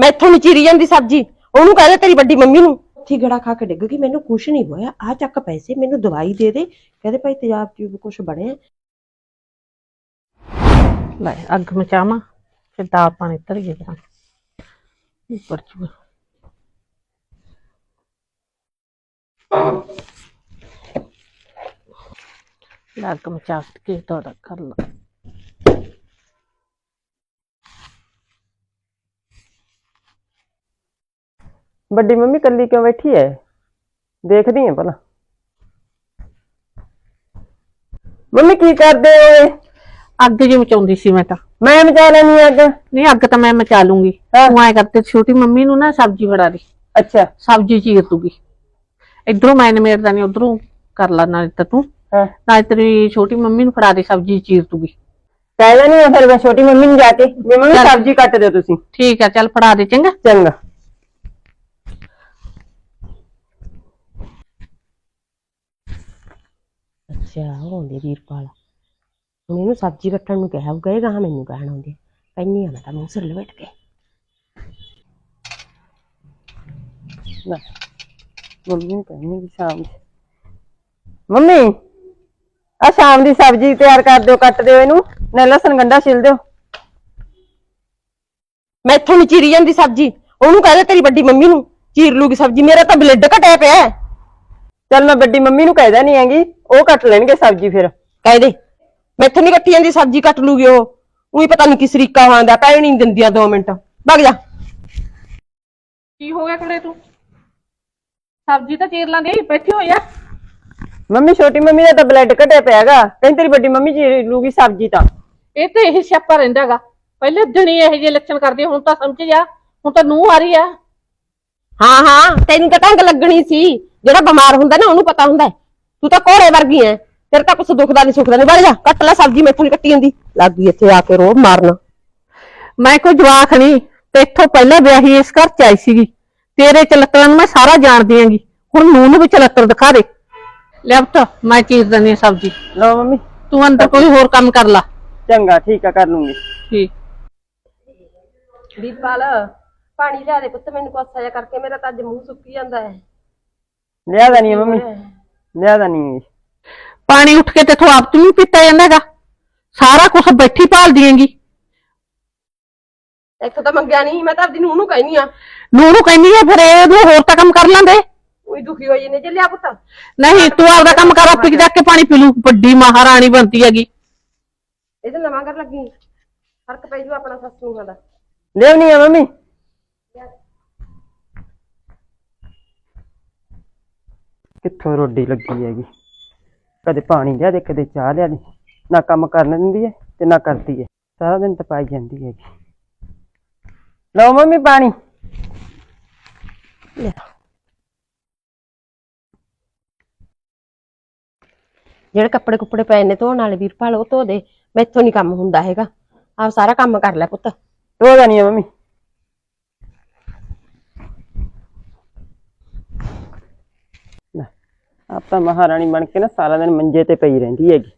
ਮੈਂ ਇੱਥੋਂ ਨਹੀਂ ਚੀਰੀ ਜਾਂਦੀ ਸਬਜ਼ੀ। ਉਹਨੂੰ ਕਹਦੇ ਤੇਰੀ ਵੱਡੀ ਮੰਮੀ ਨੂੰ। ਉੱਥੇ ਗੜਾ ਖਾ ਕੇ ਡਿੱਗ ਗਈ, ਮੈਨੂੰ ਕੁਛ ਨਹੀਂ ਹੋਇਆ। ਆ ਚੱਕ ਪੈਸੇ, ਮੈਨੂੰ ਦਵਾਈ ਦੇ ਦੇ। ਕਹਿੰਦੇ ਭਾਈ ਤੇਜ਼ਾਬ ਚ ਕੁਛ ਬਣਿਆ। ਲੈ, ਅੱਗ ਮਚਾਵਾਂ, ਫਿਰ ਦਾਲ ਪਾਣੀ ਧਰੀਏ ਜਾਂ ਉੱਪਰ ਚੂ ਲੈ, ਅੱਗ ਮਚਾ ਕੇ ਤੋੜਾ ਕਰ ਲਾ। ਵੱਡੀ ਮੰਮੀ ਕੱਲੀ ਕਿਉਂ ਬੈਠੀ ਐ? ਦੇਖਦੀ ਐ ਭਲਾ। ਮੰਮੀ ਕੀ ਕਰਦੇ ਓਏ ਅੱਗ ਜੀ ਮਚਾਉਂਦੀ ਸੀ ਮੈਂ ਤਾਂ। ਮੈਂ ਮਚਾ ਲੈਣੀ ਅੱਗ। ਨਹੀਂ ਅੱਗ ਤਾਂ ਮੈਂ ਮਚਾ ਲੂੰਗੀ। ਤੂੰ ਐ ਕਰਤੇ ਛੋਟੀ ਮੰਮੀ ਨੂੰ ਨਾ ਸਬਜ਼ੀ ਫੜਾ ਦੇ। ਅੱਛਾ। ਸਬਜ਼ੀ ਚੀਰ ਦੂਗੀ। ਇਧਰੋਂ ਮੈਂ ਨਿਮੇੜਦਾ ਨਹੀਂ ਉਧਰੋਂ ਕਰ ਲਾ ਨਾਲੇ ਤਾਂ ਤੂੰ। ਨਾਲੇ ਤੇਰੀ ਛੋਟੀ ਮੰਮੀ ਨੂੰ ਫੜਾ ਦੇ ਸਬਜ਼ੀ ਚੀਰ ਦੂਗੀ। ਕਹਿ ਆ ਫਿਰ ਮੈਂ ਛੋਟੀ ਮੰਮੀ ਨੂੰ ਜਾ ਕੇ। ਮੰਮੀ। ਸਬਜ਼ੀ ਕੱਟ ਦਿਓ ਤੁਸੀਂ। ਠੀਕ ਆ ਚੱਲ ਫੜਾ ਦੇ ਚੰਗਾ। ਚੰਗਾ। ਅੱਛਾ, ਉਹ ਆਉਂਦੀ ਵੀਰਪਾਲ। ਹੁਣ ਇਹਨੂੰ ਸਬਜ਼ੀ ਕੱਟਣ ਨੂੰ ਕਿਹਾ, ਉਹ ਕਹੇਗਾ, ਹਾਂ, ਮੈਨੂੰ ਕਹਿਣ ਆਉਂਦੀ ਆ। ਕਹਿੰਦੀ ਆ, ਮੈਂ ਤਾਂ ਮੂੰਹ ਸਿਰ ਲਪੇਟ ਕੇ। ਲੈ ਮੰਮੀ ਨੂੰ ਕਹਿੰਦੀ ਸ਼ਾਮ ਦੀ। ਮੰਮੀ ਆ ਸ਼ਾਮ ਦੀ ਸਬਜ਼ੀ ਤਿਆਰ ਕਰ ਦਿਓ, ਕੱਟ ਦਿਓ ਇਹਨੂੰ ਨਾ ਲਸਣ ਗੰਡਾ ਛਿਲ ਦਿਓ। ਮੈਥੋਂ ਨਹੀਂ ਚੀਰੀ ਜਾਂਦੀ ਸਬਜ਼ੀ। ਉਹਨੂੰ ਕਹਦੇ ਤੇਰੀ ਵੱਡੀ ਮੰਮੀ ਨੂੰ, ਚੀਰ ਲੂਗੀ ਸਬਜ਼ੀ, ਮੇਰਾ ਤਾਂ ਬਲੱਡ ਘਟਿਆ ਪਿਆ ਹੈ। ਚੱਲ ਮੈਂ ਵੱਡੀ ਮੰਮੀ ਨੂੰ ਕਹਿ ਦੇਣੀ ਹੈਗੀ ਉਹ ਕੱਟ ਲੈਣਗੇ ਸਬਜ਼ੀ ਫਿਰ। ਕਹਿ ਦੇ। ਮੈਥੋਂ ਨਹੀਂ ਕੱਟੀ ਜਾਂਦੀ ਸਬਜ਼ੀ ਕੱਟ ਲੂਗੀ ਉਹ। ਉਹੀ ਪਤਾ ਨਹੀਂ ਕਿਸ ਤਰੀਕਾ ਹਾਂਦਾ ਕਹਿ ਨਹੀਂ ਦਿੰਦੀਆਂ 2 ਮਿੰਟ। ਭੱਗ ਜਾ। ਕੀ ਹੋ ਗਿਆ ਕੁੜੇ ਤੂੰ? ਸਬਜ਼ੀ ਤਾਂ ਚੀਰ ਲਾਂਦੀ ਬੈਠੀ ਹੋਈ ਆ। ਮੰਮੀ ਛੋਟੀ ਮੰਮੀ ਦਾ ਤਾਂ ਬਲੱਡ ਘਟਿਆ ਪਿਆ ਹੈਗਾ। ਕਹਿੰਦੀ ਤੇਰੀ ਵੱਡੀ ਮੰਮੀ ਚੀਰ ਲੂਗੀ ਸਬਜ਼ੀ ਤਾਂ। ਇਹ ਤੇ ਇਹ ਸਿਆਪਾ ਰਹਿੰਦਾਗਾ ਪਹਿਲੇ ਦਿਨੀ ਇਹ ਜਿਹੇ ਲੱਛਣ ਕਰਦੀ ਹੁਣ ਤਾਂ ਸਮਝ ਜਾ ਹੁਣ ਤਾਂ ਨੂੰ ਆ ਰਹੀ ਆ। ਹਾਂ ਹਾਂ ਤੈਨੂੰ ਤਾਂ ਢੰਗ ਲੱਗਣੀ ਸੀ। ਜਿਹੜਾ ਬਿਮਾਰ ਹੁੰਦਾ ਨਾ ਉਹਨੂੰ ਪਤਾ ਹੁੰਦਾ ਹੈ। ਤੂੰ ਤਾਂ ਘੋੜੇ ਵਰਗੀ ਐ ਤੇਰੇ ਤਾਂ ਕੁਛ ਦੁਖਦਾ ਨਹੀਂ ਸੁਖਦਾ ਨਹੀਂ। ਵੜ ਜਾ ਕੱਟ ਲੈ ਸਬਜ਼ੀ ਮੈਥੋਂ ਨਹੀਂ ਕੱਟੀ ਜਾਂਦੀ। ਲੱਗ ਗਈ ਇੱਥੇ ਆ ਕੇ ਰੋਬ ਮਾਰਨ। ਮੈਂ ਕੋਈ ਜਵਾਕ ਨਹੀਂ ਤੇ ਇੱਥੋਂ ਪਹਿਲਾਂ ਵਿਆਹੀ ਇਸ ਘਰ ਚ ਆਈ ਸੀਗੀ। ਤੇਰੇ ਚਲਤਰਾਂ ਨੂੰ ਮੈਂ ਸਾਰਾ ਜਾਣਦੀ ਆਂਗੀ ਹੁਣ ਨੂੰ ਨੂੰ ਵੀ ਚਲਤਰ ਦਿਖਾ ਦੇ। ਲੈ ਪੁੱਤ ਮੈਂ ਚੀਰ ਦਿੰਦੀ ਹਾਂ ਸਬਜ਼ੀ। ਲਓ ਮੰਮੀ। ਤੂੰ ਅੰਦਰ ਕੋਈ ਹੋਰ ਕੰਮ ਕਰ ਲਾ। ਚੰਗਾ ਠੀਕ ਆ ਕਰ ਲੂੰਗੀ। ਠੀਕ। ਵੀਰਪਾਲ ਪਾਣੀ ਲਿਆ ਦੇ ਪੁੱਤ ਮੈਨੂੰ ਕੋਸਾ ਜਿਹਾ ਕਰਕੇ। ਮੇਰਾ ਤਾਂ ਅੱਜ ਮੂੰਹ ਸੁੱਕੀ ਜਾਂਦਾ ਹੈ। ਲਿਆ ਦਣੀ ਮੰਮੀ। ਲਿਆ ਦਣੀ ਪਾਣੀ ਉੱਠ ਕੇ ਤੇਥੋਂ ਆਪ ਤੂੰ ਨਹੀਂ ਪੀਤਾ ਜਾਂਦਾਗਾ। ਸਾਰਾ ਕੁਝ ਬੈਠੀ ਭਾਲ ਦੀਏਂਗੀ ਇੱਥੋਂ ਤਾਂ ਮੰਗਿਆ ਨਹੀਂ ਮੈਂ ਤਾਂ ਆਪਦੀ ਨੂੰ ਨੂੰ ਕਹਿਨੀ ਆ ਨੂੰ ਨੂੰ ਕਹਿੰਦੀ ਆ ਫਿਰ ਇਹਨੂੰ ਹੋਰ ਤਾਂ ਕੰਮ ਕਰ ਲਾਂਦੇ ਉਹੀ ਦੁਖੀ ਹੋਈ ਨੇ ਜੇ ਲਿਆ ਪੁੱਤ। ਨਹੀਂ ਤੂੰ ਆਪਦਾ ਕੰਮ ਕਰ ਆਪੇ ਜਾ ਕੇ ਪਾਣੀ ਪੀ ਲੂ ਵੱਡੀ ਮਹਾਰਾਣੀ ਬਣਦੀ ਹੈਗੀ। ਇਹ ਤਾਂ ਨਵਾਂ ਕਰ ਲੱਗੀ। ਫ਼ਰਕ ਪੈ ਜੂ ਆਪਣਾ ਸੱਸ ਨੂੰ ਦਾ। ਲਿਆਉਣੀ ਆ ਮੰਮੀ। ਕਿੱਥੋਂ ਰੋਡੀ ਲੱਗੀ ਹੈਗੀ? ਕਦੇ ਪਾਣੀ ਲਿਆ ਦੇ ਕਦੇ ਚਾਹ ਲਿਆ ਦੇ। ਨਾ ਕੰਮ ਕਰਨ ਦਿੰਦੀ ਹੈ ਤੇ ਨਾ ਕਰਦੀ ਹੈ। ਸਾਰਾ ਦਿਨ ਤਪਾਈ ਜਾਂਦੀ ਹੈਗੀ। ਲਓ ਮੰਮੀ ਪਾਣੀ। ਜਿਹੜੇ ਕੱਪੜੇ ਕੁੱਪੜੇ ਪਏ ਨੇ ਧੋਣ ਵਾਲੇ ਵੀਰਪਾਲ ਉਹ ਧੋ ਦੇ। ਮੈਥੋਂ ਨਹੀਂ ਕੰਮ ਹੁੰਦਾ ਹੈਗਾ। ਆਪ ਸਾਰਾ ਕੰਮ ਕਰ ਲੈ ਪੁੱਤ। ਧੋ ਦੇਣੀ ਆ ਮੰਮੀ। ਆਪਾਂ ਮਹਾਰਾਣੀ ਬਣ ਕੇ ਨਾ ਸਾਰਾ ਦਿਨ ਮੰਜੇ ਤੇ ਪਈ ਰਹਿੰਦੀ ਹੈਗੀ।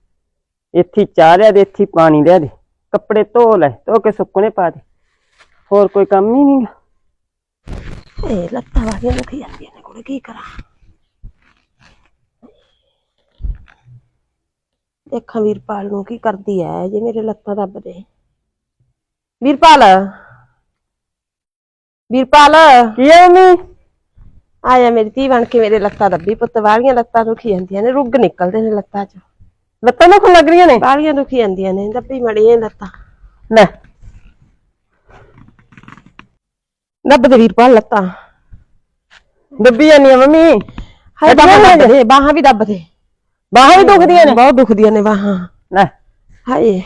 ਇੱਥੇ ਚਾਹ ਲਿਆ ਦੇ ਇੱਥੇ ਪਾਣੀ ਲਿਆ ਦੇ ਕੱਪੜੇ ਧੋ ਲੈ ਧੋ ਕੇ ਸੁੱਕਣੇ ਪਾ ਦੇ। ਹੋਰ ਕੋਈ ਕੰਮ ਹੀ ਨਹੀਂਗਾ ਇਹ ਲੱਤਾਂ ਵਾਲੀਆਂ ਦੁਖੀ ਜਾਂਦੀਆਂ ਨੇ ਕੋਲੇ ਕੀ ਕਰਾਂ? ਦੇਖਾਂ ਵੀਰਪਾਲ ਨੂੰ ਕੀ ਕਰਦੀ ਐ ਜੇ ਮੇਰੇ ਲੱਤਾਂ ਦੱਬਦੇ ਵੀਰਪਾਲ? ਵੀਰਪਾਲ? ਕੀ ਹੈ ਮੰਮੀ? ਆਇਆ ਮੇਰੀ ਧੀ ਬਣ ਕੇ ਮੇਰੇ ਲੱਤਾਂ ਦੱਬੀ ਪੁੱਤ ਵਾਲੀਆਂ ਲੱਤਾਂ ਦੁਖੀ ਜਾਂਦੀਆਂ ਨੇ ਰੁੱਗ ਨਿਕਲਦੇ ਨੇ ਲੱਤਾਂ 'ਚ। ਲੱਤਾਂ ਨਾ ਖੁੱਲ ਲੱਗ ਰਹੀਆਂ ਨੇ? ਵਾਲੀਆਂ ਦੁਖੀ ਜਾਂਦੀਆਂ ਨੇ ਦੱਬੀ ਮੜੀਆਂ ਲੱਤਾਂ। ਲੈ। ਦੱਬ ਦੇ ਵੀਰਪਾਲ ਲੱਤਾਂ। ਦੱਬੀ ਜਾਂਦੀ ਆ ਮੰਮੀ। ਹਾਏ ਬਾਹਾਂ ਦੇ। ਬਾਹਾਂ ਵੀ ਦੱਬ ਦੇ। ਬਾਹਾਂ ਵੀ ਦੁਖਦੀਆਂ ਨੇ। ਬਹੁਤ ਦੁਖਦੀਆਂ ਨੇ ਬਾਹਾਂ। ਲੈ। ਹਾਏ।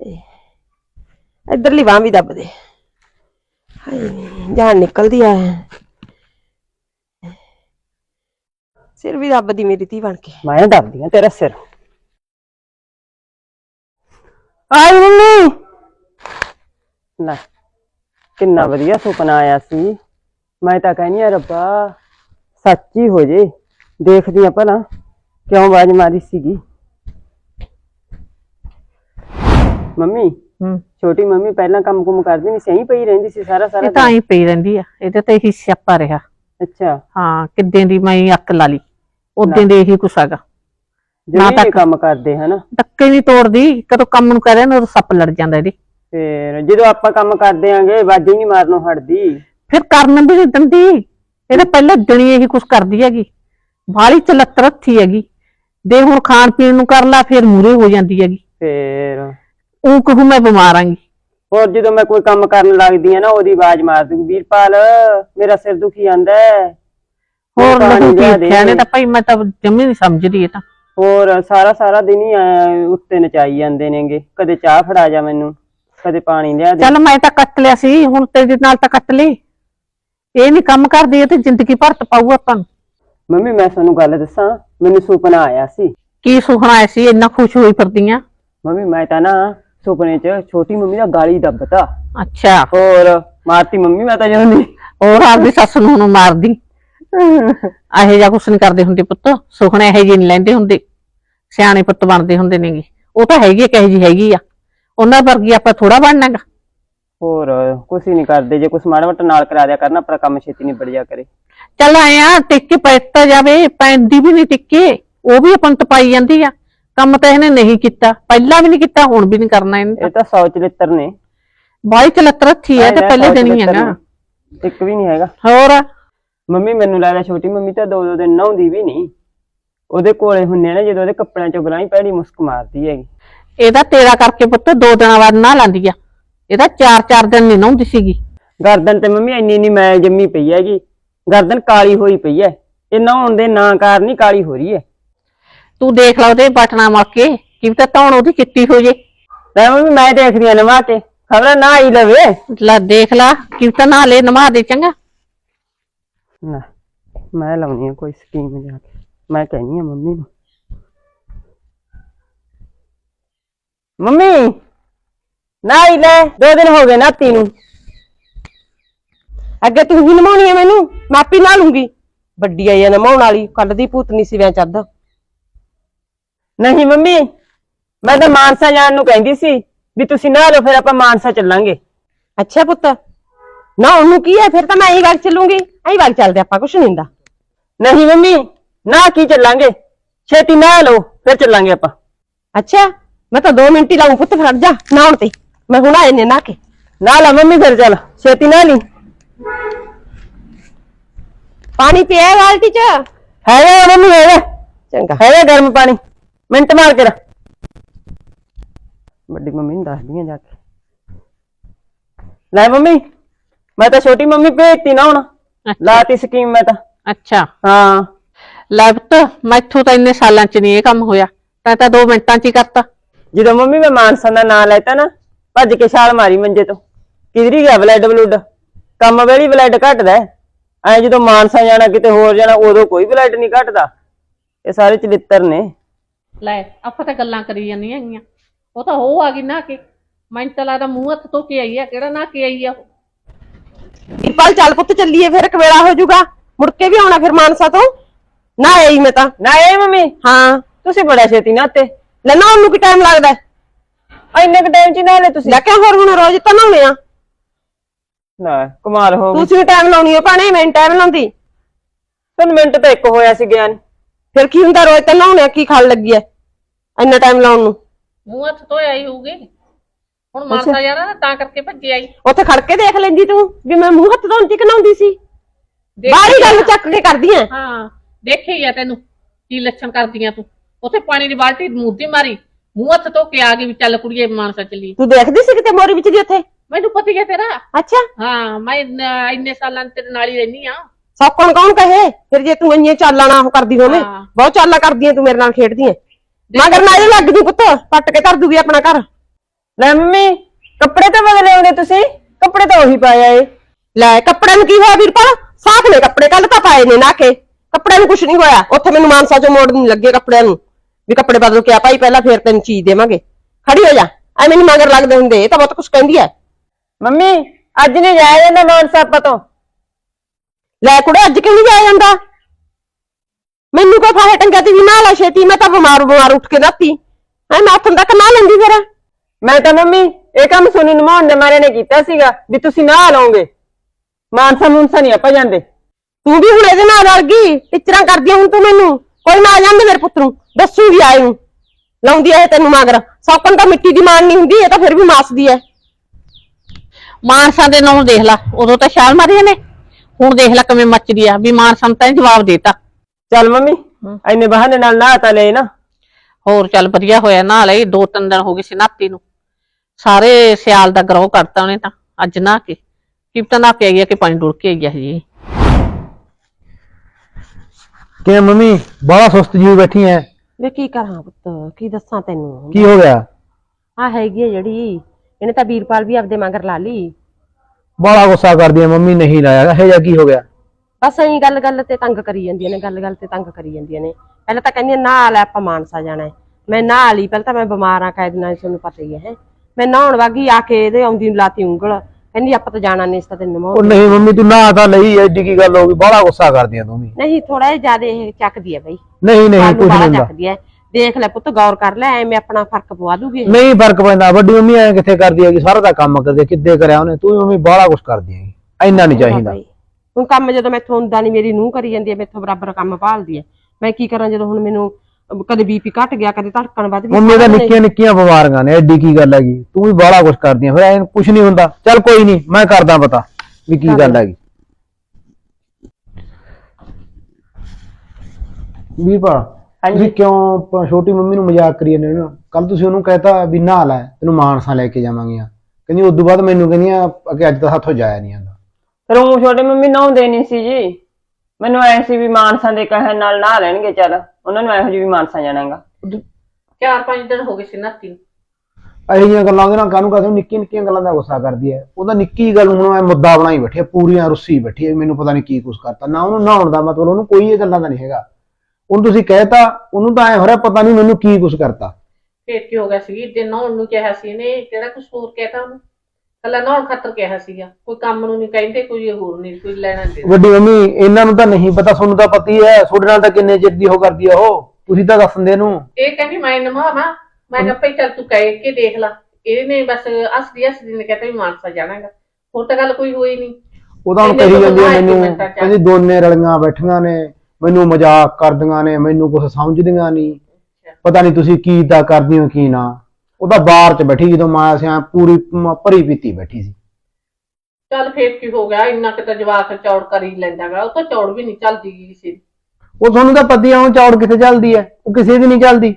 ਹਾਏ। ਇੱਧਰਲੀ ਬਾਂਹ ਵੀ ਦੱਬ ਦੇ। ਹਾਏ ਜਾਨ ਨਿਕਲਦੀ ਆ। ਸਿਰ ਵੀ ਦੱਬਦੀ ਮੇਰੀ ਧੀ ਬਣ ਕੇ। ਮੈਂ ਦੱਬਦੀ ਆ ਤੇਰਾ ਸਿਰ। ਆਈ ਮੰਮੀ। ਲੈ ਕਿੰਨਾ ਵਧੀਆ ਸੁਪਨਾ ਆਇਆ ਸੀ। ਮੈਂ ਤਾਂ ਕਹਿੰਦੀ ਆ ਰੱਬਾ ਸੱਚ ਹੀ ਹੋ ਜੇ। ਦੇਖਦੀ ਆ ਭਲਾ ਕਿਉਂ ਆਵਾਜ਼ ਮਾਰੀ ਸੀਗੀ। ਮੰਮੀ ਹੂੰ। ਛੋਟੀ ਮੰਮੀ ਪਹਿਲਾਂ ਕੰਮ ਕੁਮ ਕਰਦੀ ਨਹੀਂ ਸਹੀ ਪਈ ਰਹਿੰਦੀ ਸੀ ਸਾਰਾ ਸਾਰਾ ਇਹ ਤਾਂ ਹੀ ਪਈ ਰਹਿੰਦੀ ਆ ਇਹਦੇ ਤੇ ਇਹੀ ਸਿਆਪਾ ਰਿਹਾ। ਅੱਛਾ। ਹਾਂ ਕਿੱਦਾਂ ਦੀ ਮੈਂ ਅੱਕ ਲਾ ਲਈ। ਉਦੋਂ ਦੇ ਇਹੀ ਕੁਛ ਹੈਗਾ। ਨਾ ਤਾਂ- ਕੰਮ ਕਰਦੇ ਹਨਾ। ਟੱਕੇ ਨਹੀਂ ਤੋੜਦੀ ਕਦੋਂ ਕੰਮ ਨੂੰ ਕਰੇ ਨਾ ਉਦੋਂ ਸੱਪ ਲੜ ਜਾਂਦਾ ਇਹਦੇ। ਫੇਰ ਜਦੋਂ ਆਪਾਂ ਕੰਮ ਕਰਦੇ ਆਂਗੇ ਵਾਜੇ ਨਹੀਂ ਮਾਰਨੋਂ ਹਟਦੀ। ਫਿਰ ਕਰਨ ਵੀ ਨਹੀਂ ਦਿੰਦੀ। ਇਹਦੇ ਪਹਿਲਾਂ ਜਣੀ ਇਹੀ ਕੁਛ ਕਰਦੀ ਹੈਗੀ। ਬਾਹਲੀ ਚਲੱਤਰ ਹੱਥੀ ਹੈਗੀ। ਦੇ ਹੁਣ ਖਾਣ ਪੀਣ ਨੂੰ ਕਰ ਲਾ ਫਿਰ ਮੂਰੇ ਹੋ ਜਾਂਦੀ ਹੈਗੀ। ਫੇਰ ਉਹ ਕਹੂ ਮੈਂ ਬਿਮਾਰ ਆਂਗੀ ਹੋਰ ਜਦੋਂ ਮੈਂ ਕੋਈ ਕੰਮ ਕਰਨ ਲੱਗਦੀ ਆ ਨਾ ਉਹਦੀ ਆਵਾਜ਼ ਮਾਰ ਦੂੰ ਵੀਰਪਾਲ ਮੇਰਾ ਸਿਰ ਦੁਖੀ ਜਾਂਦਾ ਹੈ। ਹੋਰ ਪਾਣੀ ਨਹੀਂ ਲਿਆ ਦੇ। ਕੀ ਨੇ ਤਾਂ ਭਾਈ ਮੈਂ ਤਾਂ ਜੰਮੀ ਨਹੀਂ ਸਮਝਦੀ ਇਹ ਤਾਂ। ਹੋਰ ਸਾਰਾ ਸਾਰਾ ਦਿਨ ਹੀ ਐਂ ਉੱਤੇ ਨਚਾਈ ਜਾਂਦੇ ਨੇਗੇ। ਕਦੇ ਚਾਹ ਫੜਾ ਜਾ ਮੈਨੂੰ ਕਦੇ ਪਾਣੀ ਲਿਆ ਦੇ। ਚੱਲ ਮੈਂ ਤਾਂ ਕੱਟ ਲਿਆ ਸੀ ਹੁਣ ਤੇਰੇ ਨਾਲ ਤਾਂ ਕੱਟ ਲਈ। ਇਹ ਨਹੀਂ ਕੰਮ ਕਰਦੀ ਇਹ ਤੇ ਜ਼ਿੰਦਗੀ ਭਰ ਪਾਊ ਆਪਾਂ ਨੂੰ। ਮੰਮੀ ਮੈਂ ਤੁਹਾਨੂੰ ਗੱਲ ਦੱਸਾਂ ਮੈਨੂੰ ਸੁਪਨਾ ਆਇਆ ਸੀ। ਕੀ ਸੁਖਣਾ ਆਇਆ ਸੀ ਇੰਨਾ ਖੁਸ਼ ਹੋਈ ਫਿਰਦੀਆਂ? ਮੰਮੀ ਮੈਂ ਤਾਂ ਨਾ ਸੁਪਨੇ 'ਚ ਛੋਟੀ ਮੰਮੀ ਦਾ ਗਾਲੀ ਦੱਬਤਾ। ਅੱਛਾ। ਹੋਰ ਮਾਰਤੀ ਮੰਮੀ ਮੈਂ ਤਾਂ ਜਾਂਦੀ। ਹੋਰ ਆਪਦੀ ਸੱਸ ਨੂੰ ਨੂੰ ਮਾਰਦੀ। ਇਹੋ ਜਿਹਾ ਕੁਛ ਨਹੀਂ ਕਰਦੇ ਹੁੰਦੇ ਪੁੱਤ ਸੁਖਣੇ ਇਹੋ ਜਿਹੇ ਨਹੀਂ ਲੈਂਦੇ ਹੁੰਦੇ ਸਿਆਣੇ ਪੁੱਤ ਬਣਦੇ ਹੁੰਦੇ ਨੇਗੇ। ਉਹ ਤਾਂ ਹੈਗੀ ਕਹੇ ਜੀ ਹੈਗੀ ਆ। ਉਹਨਾਂ ਵਰਗੀ ਆਪਾਂ ਥੋੜਾ ਬਣਨਾਗਾ। ਹੋਰ ਕੁਛ ਹੀ ਨਹੀਂ ਕਰਦੇ ਜੇ ਕੁਛ ਮਾੜਾ ਮੋਟਾ ਨਾਲ ਕਰਾ ਦਿਆ ਕਰਨਾ ਆਪਣਾ ਕੰਮ ਛੇਤੀ ਨਿਬੜ ਜਾ ਕਰੇ। ਚੱਲ ਆਇਆ ਟਿੱਕੇ ਪੈਤਾ ਜਾਵੇ ਪੈਂਦੀ ਵੀ ਨਹੀਂ ਟਿੱਕੇ ਉਹ ਵੀ ਆਪਾਂ ਨੂੰ ਤਪਾਈ ਜਾਂਦੀ ਆ। ਕੰਮ ਤਾਂ ਇਹਨੇ ਨਹੀਂ ਕੀਤਾ ਪਹਿਲਾਂ ਵੀ ਨਹੀਂ ਕੀਤਾ ਹੁਣ ਵੀ ਨਹੀਂ ਕਰਨਾ ਇਹਨੇ ਇਹ ਤਾਂ ਸੌ ਚਲਿੱਤਰ ਨੇ। ਬਾਈ ਚਲਤਰ ਰੱਖੀ ਹੈ ਤੇ ਪਹਿਲੇ ਦਿਨ ਹੀ ਚੁਹੱਤਰ ਹੈਗਾ ਨੇ। ਇੱਕ ਵੀ ਨਹੀਂ ਹੈਗਾ। ਹੋਰ? ਮੰਮੀ ਮੈਨੂੰ ਲੱਗਦਾ ਛੋਟੀ ਮੰਮੀ ਤਾਂ ਦੋ ਦੋ ਦਿਨ ਨਹਾਉਂਦੀ ਵੀ ਨਹੀਂ। ਉਹਦੇ ਕੋਲੇ ਹੁੰਨੇ ਨਾ ਜਦੋਂ ਉਹਦੇ ਕੱਪੜਿਆਂ ਚੋਂ ਗਲਾਈ ਪੈੜੀ ਮੁਸਕ ਮਾਰਦੀ ਹੈਗੀ। ਇਹਦਾ ਤੇਰਾ ਕਰਕੇ ਪੁੱਤ ਦੋ ਦਿਨਾਂ ਬਾਅਦ ਨਾ ਲਾਂਦੀ ਆ। ਇਹਦਾ ਚਾਰ ਚਾਰ ਦਿਨ ਨਹੀਂ ਨਹਾਉਂਦੀ ਸੀਗੀ। ਗਰਦਨ ਤੇ ਮੰਮੀ ਇੰਨੀ ਇੰਨੀ ਮੈਲ ਜੰਮੀ ਪਈ ਹੈਗੀ। ਗਰਦਨ ਕਾਲੀ ਹੋਈ ਪਈ ਹੈ। ਇਹ ਨਹਾਉਣ ਦੇ ਨਾਂ ਕਾਰਨ ਹੀ ਕਾਲੀ ਹੋ ਰਹੀ ਹੈ। ਤੂੰ ਦੇਖ ਲਾ ਉਹਦੇ ਬਟਨਾ ਮਲ ਕੇ ਕੀ ਧੌਣ ਉਹਦੀ ਚਿੱਟੀ ਹੋ ਜੇ। ਲੈ ਮੰਮੀ ਮੈਂ ਦੇਖਦੀ ਆ ਨਵਾ ਕੇ। ਖਬਰ ਨਾ ਆਈ ਲਵੇ। ਲੈ ਦੇਖ ਲਾ ਕੀ ਪਤਾ ਨਾ ਲੈ ਨਮਾ ਦੇ ਚੰਗਾ। ਲੈ, ਮੈਂ ਲਾਉਣੀ ਆ ਕੋਈ ਸਕੀਮ ਜਾ ਕੇ। ਮੈਂ ਕਹਿਨੀ ਆ ਮੰਮੀ ਨੂੰ। ਮੰਮੀ ਨਾ ਲੈ ਦੋ ਦਿਨ ਹੋ ਗਏ ਨਾਤੀ ਨੂੰ। ਅੱਗੇ ਤੂੰ ਹੀ ਨਮਾਉਣੀ ਹੈ ਮੈਨੂੰ ਮਾਪੀ ਨਾ ਲੂੰਗੀ। ਵੱਡੀ ਆਈ ਆ ਨਮਾਉਣ ਵਾਲੀ ਕੱਲ ਦੀ ਭੂਤਨੀ ਸੀ ਵਿਆਹ ਚੱਦ। ਨਹੀਂ ਮੰਮੀ ਮੈਂ ਤਾਂ ਮਾਨਸਾ ਜਾਣ ਨੂੰ ਕਹਿੰਦੀ ਸੀ ਵੀ ਤੁਸੀਂ ਨਾ ਲਓ ਫਿਰ ਆਪਾਂ ਮਾਨਸਾ ਚੱਲਾਂਗੇ। ਅੱਛਾ ਪੁੱਤ। ਨਾ ਉਹਨੂੰ ਕੀ ਹੈ ਫਿਰ ਤਾਂ ਮੈਂ ਇਹੀ ਵਗ ਚੱਲੂੰਗੀ। ਇਹੀ ਵਗ ਚੱਲਦੇ ਆਪਾਂ ਕੁਛ ਨਹੀਂ ਹੁੰਦਾ। ਨਹੀਂ ਮੰਮੀ ਨਾ ਕੀ ਚੱਲਾਂਗੇ? ਛੇਤੀ ਨਾ ਲਓ ਫਿਰ ਚੱਲਾਂਗੇ ਆਪਾਂ। ਅੱਛਾ ਮੈਂ ਤਾਂ 2 ਮਿੰਟ ਹੀ ਲਾਉਂ ਪੁੱਤ ਫਿਰ ਜਾ ਨਾਉਣ ਤੇ। ਮੈਂ ਹੁਣ ਆਏ ਨੇ ਨਾ ਕੇ। ਨਾ ਲਾ ਮੰਮੀ ਫਿਰ ਚੱਲ ਛੇਤੀ ਨਾ ਲਈ। ਪਾਣੀ ਪਿਆ ਬਾਲਟੀ ਚ? ਹੈਗਾ ਮੰਮੀ ਹੈਗਾ ਚੰਗਾ। ਹੈਗਾ ਗਰਮ ਪਾਣੀ। ਮਿੰਟ ਮਾਰ ਕੇ ਰੱਖ। ਵੱਡੀ ਮੰਮੀ ਨੂੰ ਦੱਸਦੀ ਆ ਜਾ ਕੇ। ਲੈ ਮੰਮੀ। ਮੈਂ ਤਾਂ ਛੋਟੀ ਮੰਮੀ ਭੇਜਤੀ ਨਾ ਹੁਣ। ਲਾਤੀ ਸਕੀਮ ਮੈਂ ਤਾਂ। ਅੱਛਾ। ਹਾਂ। ਲੈ ਪੁੱਤ ਮੈਥੋਂ ਤਾਂ ਇੰਨੇ ਸਾਲਾਂ ਚ ਨਹੀਂ ਇਹ ਕੰਮ ਹੋਇਆ। ਤੈਂ ਤਾਂ 2 ਮਿੰਟਾਂ ਚ ਹੀ ਕਰਤਾ। ਜਦੋਂ ਮੰਮੀ ਮੈਂ ਮਾਨਸਾ ਦਾ ਨਾਂ ਲੈਤਾ ਨਾ ਭੱਜ ਕੇ ਛਾਲ ਮਾਰੀ ਮੰਜੇ ਤੋਂ। ਕਿਧਰੀ ਗਿਆ ਬਲੱਡ ਬਲੂਡ? ਕੰਮ ਵੇਲੀ ਬਲੱਡ ਘਟਦਾ ਐ ਜਦੋਂ ਮਾਨਸਾ ਜਾਣਾ ਕਿਤੇ ਹੋਰ ਜਾਣਾ ਉਦੋਂ ਕੋਈ ਬਲੱਡ ਨਹੀਂ ਘਟਦਾ। ਇਹ ਸਾਰੇ ਚਲਿੱਤਰ ਨੇ। ਲੈ ਆਪਾਂ ਤਾਂ ਗੱਲਾਂ ਕਰੀ ਜਾਂਦੀਆਂ ਹੈਗੀਆਂ। ਉਹ ਤਾਂ ਹੋ ਆ ਗਈ ਨਾ ਕਿ ਮੈਂ ਤਾਂ ਲੱਗਦਾ ਮੂੰਹ ਹੱਥ ਧੋ ਕੇ ਆਈ ਆ। ਕਿਹੜਾ ਨਾ ਕੇ ਆਈ ਆ ਉਹ? ਵੀਰਪਾਲ ਚੱਲ ਪੁੱਤ ਚੱਲੀਏ ਫਿਰ ਕਵੇਲਾ ਹੋ ਜਾਊਗਾ। ਮੁੜ ਕੇ ਵੀ ਆਉਣਾ ਫਿਰ ਮਾਨਸਾ ਤੋਂ। ਨਾ ਆਈ ਮੈਂ ਤਾਂ। ਨਾ ਇਹ ਮੰਮੀ? ਹਾਂ। ਤੁਸੀਂ ਬੜਾ ਛੇਤੀ ਨਾਤੇ ਲੈ ਨਾ ਉਹਨੂੰ ਕੀ ਟਾਈਮ ਲੱਗਦਾ? ਹੈ? ਇੰਨੇ ਕ ਟਾਈਮ ਚ ਹੀ ਨਾਲੇ ਤੁਸੀਂ। ਲੈ ਕੇ ਹੋਰ ਹੁਣ ਰੋਜ਼ ਤਾਂ ਨਹਾਉਣੇ ਆ? ਲੈ ਕਮਾਲ ਹੋ ਗਈ। ਤੁਸੀਂ ਵੀ ਟਾਈਮ ਲਾਉਣੀ ਹੋ ਭਾਣੇ ਮੈਂ ਟਾਈਮ ਲਾਉਂਦੀ। ਤਿੰਨ ਮਿੰਟ ਤਾਂ ਇੱਕ ਹੋਇਆ ਸੀ ਗਿਆ ਨੀ ਫਿਰ ਕੀ ਹੁੰਦਾ ਰੋਜ਼ ਤਾਂ ਨਹਾਉਣੇ ਆ, ਕੀ ਖਾਲ ਲੱਗੀ ਐ? ਇੰਨਾ ਟਾਈਮ ਲਾਉਣ ਨੂੰ। ਮੂੰਹ ਹੱਥ ਧੋਇਆ ਹੀ ਹੋਊਗੀ। ਹੁਣ ਮਾਰਸਾ ਜਾਣਾ ਨਾ ਤਾਂ ਕਰਕੇ ਭੱਜੀ ਆਈ ਉੱਥੇ ਖੜ ਕੇ ਦੇਖ ਲੈਂਦੀ ਤੂੰ ਵੀ ਮੈਂ ਮੂੰਹ ਹੱਥ ਧੋਣ ਚ ਕਨਾਉਂਦੀ ਸੀ। ਬਾਹਰੀ ਗੱਲ ਚੱਕ ਕੇ ਕਰਦੀ ਐ। ਹਾਂ ਦੇਖੀ ਆ ਤੈਨੂੰ ਕੀ ਲੱਛਣ ਕਰਦੀਆਂ ਤੂੰ। ਉੱਥੇ ਪਾਣੀ ਦੀ ਬਾਲਟੀ ਮੂਰਤੀ ਮਾਰੀ ਮੂੰਹ ਹੱਥ ਧੋ ਕੇ ਆ ਗਈ ਵੀ ਚੱਲ ਕੁੜੀਏ ਮਾਨਸਾ ਚੱਲੀ ਤੂੰ ਦੇਖਦੀ ਸੀ ਕਿਤੇ ਮੋਰੀ ਵਿੱਚ ਦੀ ਉੱਥੇ? ਮੈਨੂੰ ਪਤਾ ਹੀ ਹੈ ਤੇਰਾ। ਅੱਛਾ। ਹਾਂ ਮੈਂ ਇੰਨ- ਇੰਨੇ ਸਾਲਾਂ ਤੇਰੇ ਨਾਲ ਹੀ ਰਹਿਨੀ ਆ। ਸੌਕਣ ਕੌਣ ਕਹੇ? ਫਿਰ ਜੇ ਤੂੰ ਇੰਨੀਆਂ ਚਾਲਾਂ ਨਾ ਉਹ ਕਰਦੀ ਹੋਵੇਂ। ਹਾਂ। ਬਹੁਤ ਚਾਲਾਂ ਕਰਦੀ ਐ ਤੂੰ ਮੇਰੇ ਨਾਲ ਖੇਡਦੀ ਐ ਮਗਰ ਨਾਲੇ ਲੱਗ ਜੂ ਪੁੱਤ ਪੱਟ ਕੇ ਧਰ ਦੂਗੀ ਆਪਣਾ ਘਰ। ਲੈ ਮੰਮੀ ਕੱਪੜੇ ਤਾਂ ਬਦਲੇ ਆਉਂਦੇ ਤੁਸੀਂ ਕੱਪੜੇ ਤਾਂ ਉਹੀ ਪਾਇਆ ਏ ਲੈ ਕੱਪੜਿਆਂ ਨੂੰ ਕੀ ਹੋਇਆ ਵੀਰਪਾਲ? ਸਾਫ਼ ਨੇ ਕੱਪੜੇ ਕੱਲ ਤਾਂ ਪਾਏ ਨੇ ਨਾ ਕੇ ਕੱਪੜਿਆਂ ਨੂੰ ਕੁਝ ਨਹੀਂ ਹੋਇਆ। ਉੱਥੇ ਮੈਨੂੰ ਮਾਨਸਾ ਚੋਂ ਮੋੜ ਨਹੀਂ ਲੱਗੇ ਕੱਪੜਿਆਂ ਨੂੰ। ਵੀ ਕੱਪੜੇ ਬਦਲ ਕੇ ਆ ਭਾਈ ਪਹਿਲਾਂ ਫੇਰ ਤੈਨੂੰ ਚੀਜ਼ ਦੇਵਾਂਗੇ। ਖੜੀ ਹੋ ਜਾ। ਐਵੇਂ ਨਹੀਂ ਮਗਰ ਲੱਗਦੇ ਹੁੰਦੇ ਇਹ ਤਾਂ ਬਹੁਤ ਕੁਝ ਕਹਿੰਦੀ ਐ। ਮੰਮੀ ਅੱਜ ਨਹੀਂ ਜਾਇਆ ਜਾਂਦਾ ਮਾਨਸਾ ਆਪਾਂ ਤੋਂ। ਲੈ ਕੁੜੇ ਅੱਜ ਕਿਉਂ ਨਹੀਂ ਜਾਇਆ ਜਾਂਦਾ? ਮੈਨੂੰ ਕੋ ਫਾਹੇ ਟੰਗਿਆ ਤੀ ਵੀ ਨਾ ਲਾ ਛੇਤੀ ਮੈਂ ਤਾਂ ਬਿਮਾਰ ਬਿਮਾਰ ਉੱਠ ਕੇ ਨਾਤੀ ਹੈ ਮੈਂ ਉੱਥੋਂ ਤੱਕ ਨਾ ਲੈਂਦੀ ਫਿਰ। ਮੈਂ ਤਾਂ ਮੰਮੀ ਇਹ ਕੰਮ ਸੋਨੂੰ ਨਿਮਾਉਣ ਦੇ ਮਾਰੇ ਨੇ ਕੀਤਾ ਸੀਗਾ ਵੀ ਤੁਸੀਂ ਨਾ ਲਾਓਗੇ ਮਾਨਸਾ ਮੁਨਸਾ ਨਹੀਂ ਆਪਾਂ ਜਾਂਦੇ। ਤੂੰ ਵੀ ਹੁਣ ਇਹਦੇ ਨਾਲ ਰਲ ਗਈ ਟਿਚਰਾਂ ਕਰਦੀ ਹੁਣ ਤੂੰ ਮੈਨੂੰ। ਕੋਈ ਨਾ ਆ ਜਾਂਦੇ ਮੇਰੇ ਪੁੱਤ ਨੂੰ ਦੱਸੂਗੀ ਆਏ ਨੂੰ। ਲਾਉਂਦੀ ਐ ਇਹ ਤੈਨੂੰ ਮਗਰ। ਸੌਕਣ ਤਾਂ ਮਿੱਟੀ ਦੀ ਮਾਨ ਨਹੀਂ ਹੁੰਦੀ ਇਹ ਤਾਂ ਫਿਰ ਵੀ ਮਾਸਦੀ ਐ। ਮਾਨਸਾ ਦੇ ਨਾਂ ਦੇਖ ਲਾ ਉਦੋਂ ਤਾਂ ਛਾਲ ਮਾਰੀ ਨੇ। ਹੁਣ ਦੇਖ ਲੈ ਕਿਵੇਂ ਮੱਚਦੀ ਆ ਵੀ ਮਾਨਸਾ ਨੂੰ ਤਾਂ ਇਹਨੇ ਜਵਾਬ ਦੇਤਾ। ਚੱਲ ਮੰਮੀ ਐਨੇ ਬਹਾਨੇ ਨਾਲ ਨਾ ਤਾਂ ਲੈ ਨਾ। ਹੋਰ ਚੱਲ ਵਧੀਆ ਹੋਇਆ ਨਾ ਲਈ ਦੋ ਤਿੰਨ ਦਿਨ ਹੋ ਗਏ ਸੀ ਨਾਤੀ ਨੂੰ। ਸਾਰੇ ਸਿਆਲ ਦਾ ਗਰੋਹ ਕੱਢਤਾ ਉਹਨੇ ਤਾਂ ਅੱਜ ਨਾ ਕੇ। ਕਿਪਤਾ ਨਾ ਕੇ ਆਈ ਆ ਕਿ ਪਾਣੀ ਡੁੱਲ ਕੇ ਆਈ ਆ ਜੀ ਕਿ ਮੰਮੀ? ਬੜਾ ਸੁਸਤ ਜੀ ਬੈਠੀ ਐ। ਵੇ ਕੀ ਕਰਾਂ ਪੁੱਤ? ਕੀ ਦੱਸਾਂ ਤੈਨੂੰ? ਕੀ ਹੋ ਗਿਆ? ਆ ਹੈਗੀ ਆ ਜਿਹੜੀ। ਇਹਨੇ ਤਾਂ ਵੀਰਪਾਲ ਵੀ ਆਪਦੇ ਮਗਰ ਲਾ ਲਈ। ਬੜਾ ਗੁੱਸਾ ਕਰਦੀ ਐ ਮੰਮੀ ਨਹੀਂ ਲਾਇਆ। ਇਹ ਜਾਂ ਕੀ ਹੋ ਗਿਆ? ਬਸ ਐਂ ਗੱਲ ਗੱਲ ਤੇ ਤੰਗ ਕਰੀ ਜਾਂਦੀਆਂ ਨੇ ਗੱਲ ਗੱਲ ਤੇ ਤੰਗ ਕਰੀ ਜਾਂਦੀਆਂ ਨੇ। ਪਹਿਲਾਂ ਤਾਂ ਕਹਿੰਦੀਆਂ ਨਾ ਲੈ ਆਪਾਂ ਮਾਨਸਾ ਜਾਣਾ ਮੈਂ ਨਾ ਲਈ ਪਹਿਲਾਂ ਤਾਂ ਮੈਂ ਬਿਮਾਰ ਆ ਕਾਇਦ ਨਾਲ ਤੁਹਾਨੂੰ ਪਤਾ ਹੀ ਹੈ। ਮੈਂ ਨਹਾਉਣ ਵਾਗੀ ਆ ਕੇ ਇਹਦੇ ਆਉਂਦੀ ਨੂੰ ਲਾਤੀ ਉਂਗਲ। ਕਹਿੰਦੀ ਆਪਾਂ ਤਾਂ ਜਾਣਾ ਨਹੀਂ ਇਸ ਤਾਂ ਤੈਨੂੰ ਉਹ ਨਹੀਂ ਮੰਮੀ ਤੂੰ ਨਾ ਤਾਂ ਲਈ ਐਡੀ ਕੀ ਗੱਲ ਹੋ ਗਈ? ਬੜਾ ਗੁੱਸਾ ਕਰਦੀ ਐ ਤੂੰ ਵੀ। ਨਹੀਂ ਥੋੜਾ ਜਿਹਾ ਜ਼ਿਆਦਾ ਇਹ ਚੱਕਦੀ ਹੈ ਬਈ। ਨਹੀਂ ਨਹੀਂ ਕੁਝ ਬਾਹਲਾ ਨਹੀਂ ਚੱਕਦੀ ਹੈ ਦੇਖ ਲੈ ਪੁੱਤ ਗੌਰ ਕਰ ਲੈ ਐਵੇਂ ਆਪਣਾ ਫ਼ਰਕ ਪਵਾ ਦੂਗੀ। ਨਹੀਂ ਫ਼ਰਕ ਪੈਂਦਾ। ਵੱਡੀ ਮੰਮੀ ਐ ਕਿੱਥੇ ਕਰਦੀ ਹੈਗੀ? ਸਾਰਾ ਦਾ ਕੰਮ ਕਰਦੇ ਕਿੱਦੇ ਕਰਿਆ ਉਹਨੇ? ਤੂੰ ਮੰਮੀ ਬੜਾ ਕੁਛ ਕਰਦੀ ਹੈਗੀ। ਇੰਨਾ ਨਹੀਂ ਚਾਹੀਦਾ। ਹੁਣ ਕੰਮ ਜਦੋਂ ਮੈਥੋਂ ਹੁੰਦਾ ਨਹੀਂ ਮੇਰੀ ਨੂੰਹ ਕਰੀ ਜਾਂਦੀ ਹੈ ਮੈਥੋਂ ਬਰਾਬਰ ਕੰਮ ਭਾਲਦੀ ਹੈ ਮੈਂ ਕੀ ਕਰਾਂ ਜਦੋਂ ਹੁਣ ਮੈਨੂੰ ਕਦੇ ਬੀਪੀ ਘਟ ਗਿਆ ਕਦੇ ਧੜਕਣ ਵੱਧ ਗਈ। ਮੰਮੀ ਦਿਨ ਨਿੱਕੀਆਂ ਨਿੱਕੀਆਂ ਬਿਮਾਰੀਆਂ ਨੇ ਐਡੀ ਕੀ ਗੱਲ ਹੈਗੀ? ਤੂੰ ਵੀ ਬੜਾ ਕੁਛ ਕਰਦੀ ਫਿਰ ਐ ਕੁਛ ਨਹੀਂ ਹੁੰਦਾ। ਚੱਲ ਕੋਈ ਨਹੀਂ ਮੈਂ ਕਰਦਾ ਪਤਾ ਵੀ ਕੀ ਗੱਲ ਹੈਗੀ। ਵੀਰਪਾ ਤੁਸੀਂ ਕਿਉਂ ਪ- ਛੋਟੀ ਮੰਮੀ ਨੂੰ ਮਜ਼ਾਕ ਕਰੀ ਜਾਂਦੇ ਹੋ ਕੱਲ ਤੁਸੀਂ ਉਹਨੂੰ ਕਹਿਤਾ ਵੀ ਨਹਾ ਲੈ ਤੈਨੂੰ ਮਾਨਸਾ ਲੈ ਕੇ ਜਾਵਾਂਗੀਆਂ। ਕਹਿੰਦੀ ਉਸ ਤੋਂ ਬਾਅਦ ਮੈਨੂੰ ਕਹਿੰਦੀਆਂ ਕਿ ਅੱਜ ਤਾਂ ਹੱਥੋਂ ਜਾਇਆ ਨਹੀਂ ਜਾਂਦਾ। ਫਿਰ ਉਹ ਛੋਟੇ ਮੰਮੀ ਨਾ ਦੇਣੀ ਸੀ ਜੀ। ਮੈਨੂੰ ਐ ਸੀ ਵੀ ਮਾਨਸਾ ਦੇ ਕਹਿਣ ਨਾਲ ਨਾ ਲੈਣਗੇ ਚੱਲ। ਉਹਨਾਂ ਨੂੰ ਇਹੋ ਜਿਹੀ ਵੀ ਮਾਨਸਾ ਜਾਣਾਗਾ ਚਾਰ ਪੰਜ ਦਿਨ ਹੋ ਗਏ ਸੀ ਨਾਤੀ ਨੂੰ ਇਹੋ ਜਿਹੀਆਂ ਗੱਲਾਂ ਉਹਦੇ ਨਾਲ ਕਾਹਨੂੰ ਕਰਦੇ ਨਿੱਕੀ ਨਿੱਕੀਆਂ ਗੱਲਾਂ ਦਾ ਗੁੱਸਾ ਕਰਦੀ ਹੈ। ਉਹਦਾ ਨਿੱਕੀ ਗੱਲ ਹੁਣ ਐ ਮੁੱਦਾ ਬਣਾਈ ਬੈਠੀ ਹੈ ਪੂਰੀਆਂ ਰੁੱਸੀ ਬੈਠੀ ਹੈ ਮੈਨੂੰ ਪਤਾ ਨਹੀਂ ਕੀ ਕੁਛ ਕਰਤਾ। ਨਾ ਉਹਨੂੰ ਨਹਾਉਣ ਦਾ ਮਤਲਬ ਉਹਨੂੰ ਕੋਈ ਇਹ ਗੱਲਾਂ ਦਾ ਨਹੀਂ ਹੈਗਾ। ਉਹਨੂੰ ਤੁਸੀਂ ਕਹਿਤਾ ਉਹਨੂੰ ਤਾਂ ਐ ਹੋ ਰਿਹਾ ਪਤਾ ਨਹੀਂ ਮੈਨੂੰ ਕੀ ਕੁਛ ਕਰਤਾ। ਫੇਰ ਕੀ ਹੋ ਗਿਆ ਸੀ? ਤੇ ਨਹਾਉਣ ਨੂੰ ਕਿਹਾ ਸੀ ਇਹਨੇ ਕਿਹੜਾ ਕੁਛ ਹੋਰ ਕਹਿਤਾ ਉਹਨੂੰ? ਕੱਲਾ ਨਹਾਉਣ ਖਾਤਰ ਕਿਹਾ ਸੀਗਾ ਕੋਈ ਕੰਮ ਨੂੰ ਨਹੀਂ ਕਹਿੰਦੇ ਕੋਈ ਹੋਰ ਨਹੀਂ ਕੋਈ ਲੈਣਾ ਦੇ ਵੱਡੀ ਮੰਮੀ ਇਹਨਾਂ ਨੂੰ ਤਾਂ ਨਹੀਂ ਪਤਾ ਤੁਹਾਨੂੰ ਤਾਂ ਪਤੀ ਹੈ ਤੁਹਾਡੇ ਨਾਲ ਤਾਂ ਕਿੰਨੇ ਚਿਰ ਦੀ ਉਹ ਕਰਦੀ ਆ ਉਹ ਤੁਸੀਂ ਤਾਂ ਦੱਸ ਦਿੰਦੇ ਨੂੰ। ਇਹ ਕਹਿੰਦੀ ਮੈਂ ਨਮਾਵਾ ਮੈਂ ਕਿਹਾ ਭਈ ਚੱਲ ਤੂੰ ਕਹਿ ਕੇ ਦੇਖ ਲੈ। ਇਹਨੇ ਬਸ ਹੱਸਦੀ ਹੱਸਦੀ ਨੇ ਕਹਿੰਦਾ ਵੀ ਮਾਨਸਾ ਜਾਣਾਗਾ। ਹੋਰ ਤਾਂ ਗੱਲ ਕੋਈ ਹੋਈ ਨਹੀਂ। ਉਹ ਤਾਂ ਹੁਣ ਇਹਨੇ ਕਹੀ ਜਾਂਦੀ ਮੈਨੂੰ। ਕਹਿੰਦੀ ਦੋਨੇ ਰਲੀਆਂ ਬੈਠੀਆਂ ਨੇ ਮੈਨੂੰ ਮਜ਼ਾਕ ਕਰਦੀਆਂ ਨੇ ਮੈਨੂੰ ਕੁਝ ਸਮਝਦੀਆਂ ਨਹੀਂ। ਪਤਾ ਨਹੀਂ ਤੁਸੀਂ ਕੀ ਤਾਂ ਕਰਦੀ ਹੋ ਕੀ ਨਾ। ਉਹ ਤਾਂ ਬਾਹਰ ਚ ਬੈਠੀ ਜਦੋਂ ਮੈਂ ਸਿਆ ਪੂਰੀ ਮ- ਭਰੀ ਪੀਤੀ ਬੈਠੀ ਸੀ। ਚੱਲ ਫੇਰ ਕੀ ਹੋ ਗਿਆ ਇੰਨਾ ਕਿਤਾ ਜਵਾਕ ਚੌੜ ਕਰ ਹੀ ਲੈਂਦਾਗਾ ਉਹ ਤਾਂ ਚੌੜ ਵੀ ਨਹੀਂ ਚੱਲਦੀ ਗੀ ਕਿਸੇ ਦੀ। ਉਹ ਤੁਹਾਨੂੰ ਤਾਂ ਪਤੀ ਆ ਉਹ ਚੌੜ ਕਿੱਥੇ ਚੱਲਦੀ ਹੈ ਉਹ ਕਿਸੇ ਦੀ ਨਹੀਂ ਚੱਲਦੀ।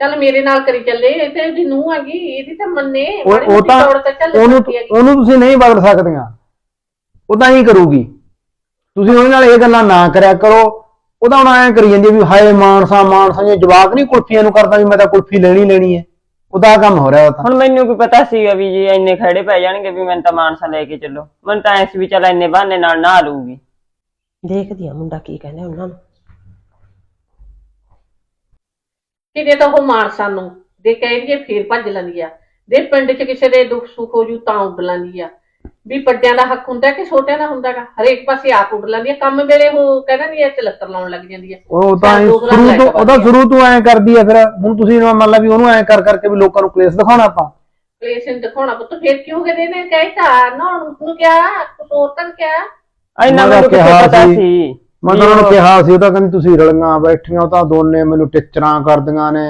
ਚੱਲ ਮੇਰੇ ਨਾਲ ਕਰੀ ਚੱਲੇ ਇਹ ਤੇ ਉਹਦੀ ਨੂੰਹ ਹੈਗੀ ਇਹਦੀ ਤਾਂ ਮੰਨੇ ਉਹ ਮਾੜੀ ਉਹ ਮੋਟੀ ਤਾਂ ਚੌੜ ਤਾਂ ਚੱਲ ਉਹਨੂੰ ਸਕਦੀ ਹੈਗੀ। ਉਹਨੂੰ ਤੁਸੀਂ ਨਹੀਂ ਬਦਲ ਸਕਦੀਆਂ। ਉਹ ਤਾਂ ਹੀ ਕਰੂਗੀ। ਤੁਸੀਂ ਉਹਦੇ ਨਾਲ ਇਹ ਗੱਲਾਂ ਨਾ ਕਰਿਆ ਕਰੋ। ਉਹ ਤਾਂ ਹੁਣ ਐਂ ਕਰੀ ਜਾਂਦੀ ਆ ਵੀ ਹਾਏ ਮਾਨਸਾ ਮਾਨਸਾ ਜੇ ਜਵਾਕ ਨਹੀਂ ਕੁਲਫੀਆਂ ਨੂੰ ਕਰਦਾ ਵੀ ਮੈਂ ਤਾਂ ਕੁਲਫੀ ਲੈਣੀ ਲੈਣੀ ਹੈ ਉਹਦਾ ਕੰਮ ਹੋ ਰਿਹਾ ਉਹ ਤਾਂ। ਹੁਣ ਮੈਨੂੰ ਕੀ ਪਤਾ ਸੀਗਾ ਵੀ ਜੀ ਇੰਨੇ ਖੜੇ ਪੈ ਜਾਣਗੇ ਵੀ ਮੈਨੂੰ ਤਾਂ ਮਾਨਸਾ ਲੈ ਕੇ ਚੱਲੋ। ਮੈਨੂੰ ਤਾਂ ਐ ਸੀ ਵੀ ਚੱਲ ਇੰਨੇ ਬਹਾਨੇ ਨਾਲ ਨਾ ਲੂਗੀ ਦੇਖਦੀ ਆ ਮੁੰਡਾ ਕੀ ਕਹਿੰਦਾ ਉਹਨਾਂ ਨੂੰ। ਕਿਤੇ ਤਾਂ ਉਹ ਮਾਰ ਸਾਨੂੰ ਦੇ ਕਹਿੰਦੀ ਫੇਰ ਭੱਜ ਲੈਂਦੀ ਆ। ਦੇ ਪਿੰਡ 'ਚ ਕਿਸੇ ਦੇ ਦੁੱਖ ਸੁੱਖ ਹੋ ਜੂ ਤਾਂ ਉੱਡ ਲੈਂਦੀ ਆ। ਵੀ ਵੱਡਿਆਂ ਦਾ ਹੱਕ ਹੁੰਦਾ ਕਿ ਛੋਟਿਆਂ ਦਾ ਹੁੰਦਾਗਾ ਹਰੇਕ ਪਾਸੇ ਆਪ ਉੱਡ ਲੈਂਦੀ ਆ। ਕੰਮ ਵੇਲੇ ਉਹ ਕਹਿੰਦਾ ਨਹੀਂ ਇਹ ਲੱਤਰ ਲਾਉਣ ਲੱਗ ਜਾਂਦੀ ਆ। ਉਹ ਤਾਂ ਐਂ ਸ਼ੁਰੂ ਤੋਂ ਉਹਦਾ ਸ਼ੁਰੂ ਤੋਂ ਐਂ ਕਰਦੀ ਆ ਫਿਰ। ਹੁਣ ਤੁਸੀਂ ਮੰਨ ਲਾ ਵੀ ਉਹਨੂੰ ਐਂ ਕਰ ਕਰਕੇ ਵੀ ਲੋਕਾਂ ਨੂੰ ਕਲੇਸ਼ ਦਿਖਾਉਣਾ ਆਪਾਂ। ਕਲੇਸ਼ ਨੂੰ ਦਿਖਾਉਣਾ ਪੁੱਤ ਫੇਰ ਕਿਉਂ ਕਹਦੇ ਨੇ ਕਹਿਤਾ ਨਾ ਉਹਨੂੰ ਕਿਹਾ ਕੁਛ ਹੋਰ ਤਾਂ ਨੀ ਕਿਹਾ? ਇੰਨਾ ਮੈਨੂੰ ਕਿਹਾ ਪਤਾ ਸੀ। ਮੈਂ ਤਾਂ ਉਹਨੂੰ ਕਿਹਾ ਸੀ ਉਹ ਤਾਂ ਕਹਿੰਦੀ ਤੁਸੀਂ ਰਲੀਆਂ ਬੈਠੀਆਂ ਉਹ ਤਾਂ ਦੋਨੇ ਮੈਨੂੰ ਟਿਚਰਾਂ ਕਰਦੀਆਂ ਨੇ।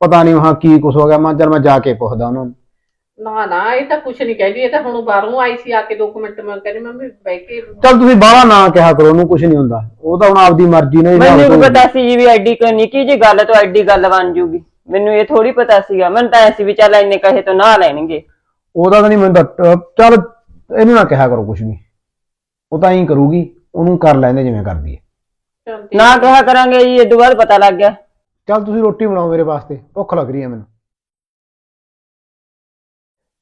ਪਤਾ ਨਹੀਂ ਵਹਾਂ ਕੀ ਕੁਛ ਹੋ ਗਿਆ। ਮੈਂ ਚੱਲ ਮੈਂ ਜਾ ਕੇ ਪੁੱਛਦਾ ਉਹਨਾਂ। ਨੂੰ ਨਾ ਨਾ ਇਹ ਤਾਂ ਕੁਛ ਨਹੀਂ ਕਹਿੰਦੀ ਇਹ ਤਾਂ ਹੁਣ ਬਾਹਰੋਂ ਆਈ ਸੀ ਆ ਕੇ ਦੋ ਕੁ ਮਿੰਟ ਮੈਂ ਕਹਿੰਦੀ ਮੰਮੀ ਬਹਿ ਕੇ ਚੱਲ ਤੁਸੀਂ ਬਾਹਲਾ ਨਾ ਕਿਹਾ ਕਰੋ ਉਹਨੂੰ ਕੁਝ ਨਹੀਂ ਹੁੰਦਾ। ਉਹ ਤਾਂ ਹੁਣ ਆਪਦੀ ਮਰਜ਼ੀ ਨਾਲ ਹੀ ਮੈਨੂੰ ਨਾਲ ਪਤਾ ਸੀ ਜੀ ਵੀ ਐਡੀ ਕੋਈ ਨਿੱਕੀ ਜੀ ਗੱਲ ਤੋਂ ਐਡੀ ਗੱਲ ਬਣ ਜੂਗੀ। ਮੈਨੂੰ ਇਹ ਥੋੜੀ ਪਤਾ ਸੀਗਾ ਮੈਨੂੰ ਤਾਂ ਐ ਸੀ ਵੀ ਚੱਲ ਇੰਨੇ ਕਹੇ ਤੋਂ ਨਾ ਲੈਣਗੇ। ਉਹਦਾ ਤਾਂ ਨਹੀਂ ਮੈਨੂੰ ਤਾਂ ਚੱਲ ਇਹਨੂੰ ਨਾ ਕਿਹਾ ਕਰੋ ਕੁਝ ਵੀ। ਉਹ ਤਾਂ ਐਂ ਕਰੂਗੀ ਉਹਨੂੰ ਕਰ ਲੈਂਦੇ ਜਿਵੇਂ ਕਰਦੀ ਹੈ। ਨਾ ਕਿਹਾ ਕਰਾਂਗੇ ਜੀ ਇਦੋਂ ਬਾਅਦ ਪਤਾ ਲੱਗ ਗਿਆ। ਚੱਲ ਤੁਸੀਂ ਰੋਟੀ ਬਣਾਓ ਮੇਰੇ ਵਾਸਤੇ ਭੁੱਖ ਲੱਗ ਰਹੀ ਹੈ ਮੈਨੂੰ।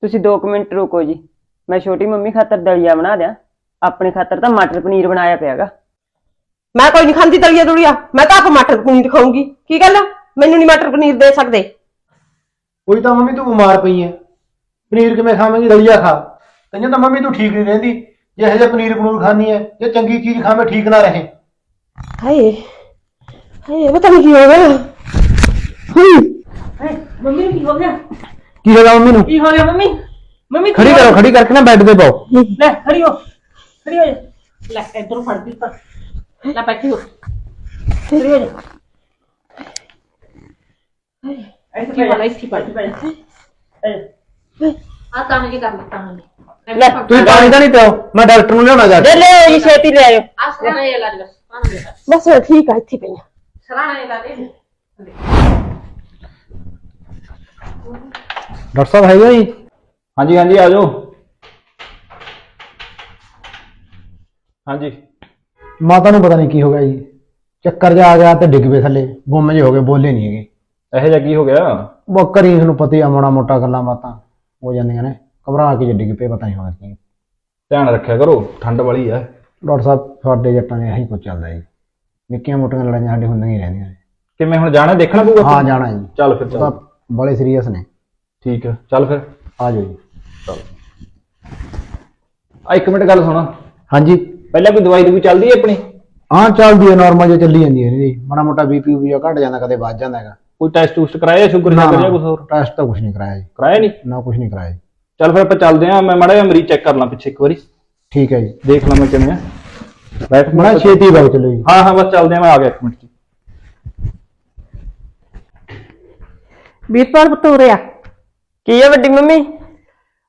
ਤੁਸੀਂ 2 ਮਿੰਟ ਰੁਕੋ ਜੀ। ਮੈਂ ਛੋਟੀ ਮੰਮੀ ਖਾਤਰ ਦਲੀਆ ਬਣਾ ਦਿਆਂ। ਆਪਣੇ ਖਾਤਰ ਤਾਂ ਮਟਰ ਪਨੀਰ ਬਣਾਇਆ ਪਿਆਗਾ। ਮੈਂ ਕੋਈ ਨਹੀਂ ਖਾਂਦੀ ਦਲੀਆ ਦੁਲੀਆ। ਮੈਂ ਤਾਂ ਆਪ ਮਟਰ ਪਨੀਰ ਖਾਊਂਗੀ। ਕੀ ਗੱਲ? ਮੈਨੂੰ ਨਹੀਂ ਮਟਰ ਪਨੀਰ ਦੇ ਸਕਦੇ। ਕੋਈ ਤਾਂ ਮੰਮੀ ਤੂੰ ਬਿਮਾਰ ਪਈ ਹੈ ਪਨੀਰ ਕਿਵੇਂ ਖਾਵੇਂਗੀ? ਦਲੀਆ ਖਾ। ਕਹਿੰਦਾ ਤਾਂ ਮੰਮੀ ਤੂੰ ਠੀਕ ਨਹੀਂ ਰਹਿੰਦੀ। ਜੇ ਇਹੋ ਜਿਹਾ ਪਨੀਰ ਪਨੂਰ ਖਾਣੀ ਹੈ ਜੇ ਚੰਗੀ ਚੀਜ਼ ਖਾਵੇਂ ਠੀਕ ਨਾ ਰਹੇ। ਹਾਏ। ਹਾਏ ਪਤਾ ਨਹੀਂ ਕੀ ਹੋ ਗਿਆ। ਹੂੰ। ਮੰਮੀ ਨੂੰ ਕੀ ਹੋ ਗਿਆ? ਕੀ ਹੋਇਆ ਮੰਮੀ ਨੂੰ? ਕੀ ਹੋ ਗਿਆ ਮੰਮੀ? ਮੰਮੀ ਖੜੀ ਕਰੋ ਖੜੀ ਕਰਕੇ ਨਾ ਬੈੱਡ ਤੇ ਪਾਓ ਲੈ ਖੜੀ ਹੋ ਖੜੀ ਹੋ ਜਾ। ਲੈ ਇਧਰੋਂ ਫੜ ਦਿੱਤਾ। ਲੈ ਬੈਠੀ ਹੋ। ਖੜੀ ਹੋ ਜਾ। ਇੱਥੇ ਵਾਲਾ ਇੱਥੇ ਪੜ ਆ ਤਾਂ ਜੀ। ਕਰ ਲਿੱਤਾ ਹਲੇ ਲੈ ਤੁਸੀਂ ਪਾਣੀ ਤਾਂ ਨਹੀਂ ਪਿਓ ਮੈਂ ਡਾਕਟਰ ਨੂੰ ਲਿਆਉਣਾ ਜਾ ਲੈ ਕੇ ਲੈ ਜੀ ਛੇਤੀ ਲੈ ਆਇਓ। ਆ ਸਰਾਣਾ ਇਹ ਲਾ ਦੇ ਬਸ ਬਸ ਠੀਕ ਆ ਇੱਥੇ ਪਈਆਂ ਸਰਾਣਾ ਇਹ ਲਾ ਦੇ। ਡਾਕਟਰ ਸਾਹਿਬ ਹੈਗਾ ਜੀ? ਹਾਂਜੀ ਹਾਂਜੀ ਆ ਜਾਓ। ਹਾਂਜੀ। ਮਾਤਾ ਨੂੰ ਪਤਾ ਨਹੀਂ ਕੀ ਹੋ ਗਿਆ ਜੀ। ਚੱਕਰ ਜਾ ਆ ਗਿਆ ਤੇ ਡਿੱਗ ਪਏ ਥੱਲੇ। ਗੁੰਮ ਜੇ ਹੋ ਗਏ ਬੋਲੇ ਨਹੀਂ ਹੈਗੇ। ਇਹੋ ਜਿਹਾ ਕੀ ਹੋ ਗਿਆ? ਬੱਕਰੀ ਤੁਹਾਨੂੰ ਪਤਾ ਹੀ ਆ ਮਾੜਾ ਮੋਟਾ ਗੱਲਾਂ ਬਾਤਾਂ ਹੋ ਜਾਂਦੀਆਂ ਨੇ। ਘਬਰਾ ਕੇ ਜੇ ਡਿੱਗ ਪਏ ਪਤਾ ਨਹੀਂ ਹੋਇਆ ਕੀ। ਧਿਆਨ ਰੱਖਿਆ ਕਰੋ ਠੰਡ ਵਾਲੀ ਆ। ਡਾਕਟਰ ਸਾਹਿਬ ਸਾਡੇ ਜੱਟਾਂ ਦੇ ਇਹੀ ਕੁਝ ਚੱਲਦਾ ਜੀ। ਨਿੱਕੀਆਂ ਮੋਟੀਆਂ ਲੜਾਈਆਂ ਸਾਡੇ ਹੁੰਦੀਆਂ ਹੀ ਰਹਿੰਦੀਆਂ ਨੇ। ਕਿਵੇਂ ਹੁਣ ਜਾਣਾ ਦੇਖਣਾ ਪਊਗਾ? ਹਾਂ ਜਾਣਾ ਜੀ। ਚੱਲ ਫਿਰ ਚੱਲ। ਬੜੇ ਸੀਰੀਅਸ ਨੇ। ਠੀਕ ਹੈ ਚੱਲ ਫਿਰ ਆ ਜਾਓ ਜੀ। ਆ ਇੱਕ ਮਿੰਟ ਗੱਲ ਸੁਣ। ਹਾਂਜੀ। ਪਹਿਲਾਂ ਕੋਈ ਦਵਾਈ ਦੂਈ ਚੱਲਦੀ ਹੈ ਆਪਣੀ? ਹਾਂ ਚੱਲਦੀ ਹੈ ਨਾਰਮਲ ਜੇ ਚੱਲੀ ਜਾਂਦੀ ਹੈ ਜੀ ਮਾੜਾ ਮੋਟਾ ਬੀਪੀ ਵੀ ਘਟ ਜਾਂਦਾ ਕਦੇ ਵੱਧ ਜਾਂਦਾ ਹੈਗਾ। ਕੋਈ ਟੈਸਟ ਟੂਸਟ ਕਰਾਇਆ ਸ਼ੂਗਰ ਸ਼ਾਗਰ ਜਾਂ ਕੁਝ ਹੋਰ? ਟੈਸਟ ਤਾਂ ਕੁਝ ਨਹੀਂ ਕਰਾਇਆ ਜੀ। ਕਰਾਇਆ ਨਹੀਂ? ਨਾ ਕੁਝ ਨਹੀਂ ਕਰਾਇਆ ਜੀ। ਚੱਲ ਫਿਰ ਆਪਾਂ ਚੱਲਦੇ ਆਂ ਮੈਂ ਮਾੜਾ ਜਿਹਾ ਮਰੀਜ਼ ਚੈੱਕ ਕਰ ਲਾਂ ਪਿੱਛੇ ਇੱਕ ਵਾਰੀ। ਠੀਕ ਹੈ ਜੀ। ਦੇਖ ਲਾਂ ਮੈਂ ਕਿਵੇਂ ਆ। ਬੈਠ ਮਾੜਾ ਛੇਤੀ ਬਾਗ ਚਲੋ ਜੀ। ਹਾਂ ਹਾਂ ਬਸ ਚੱਲਦੇ ਆਂ ਮੈਂ ਆ ਗਿਆ ਇੱਕ ਮਿੰਟ ਚ। ਵੀਰਪਾਲ ਪੁੱਤ ਉਰੇ ਆ। ਕੀ ਹੈ ਵੱਡੀ ਮੰਮੀ?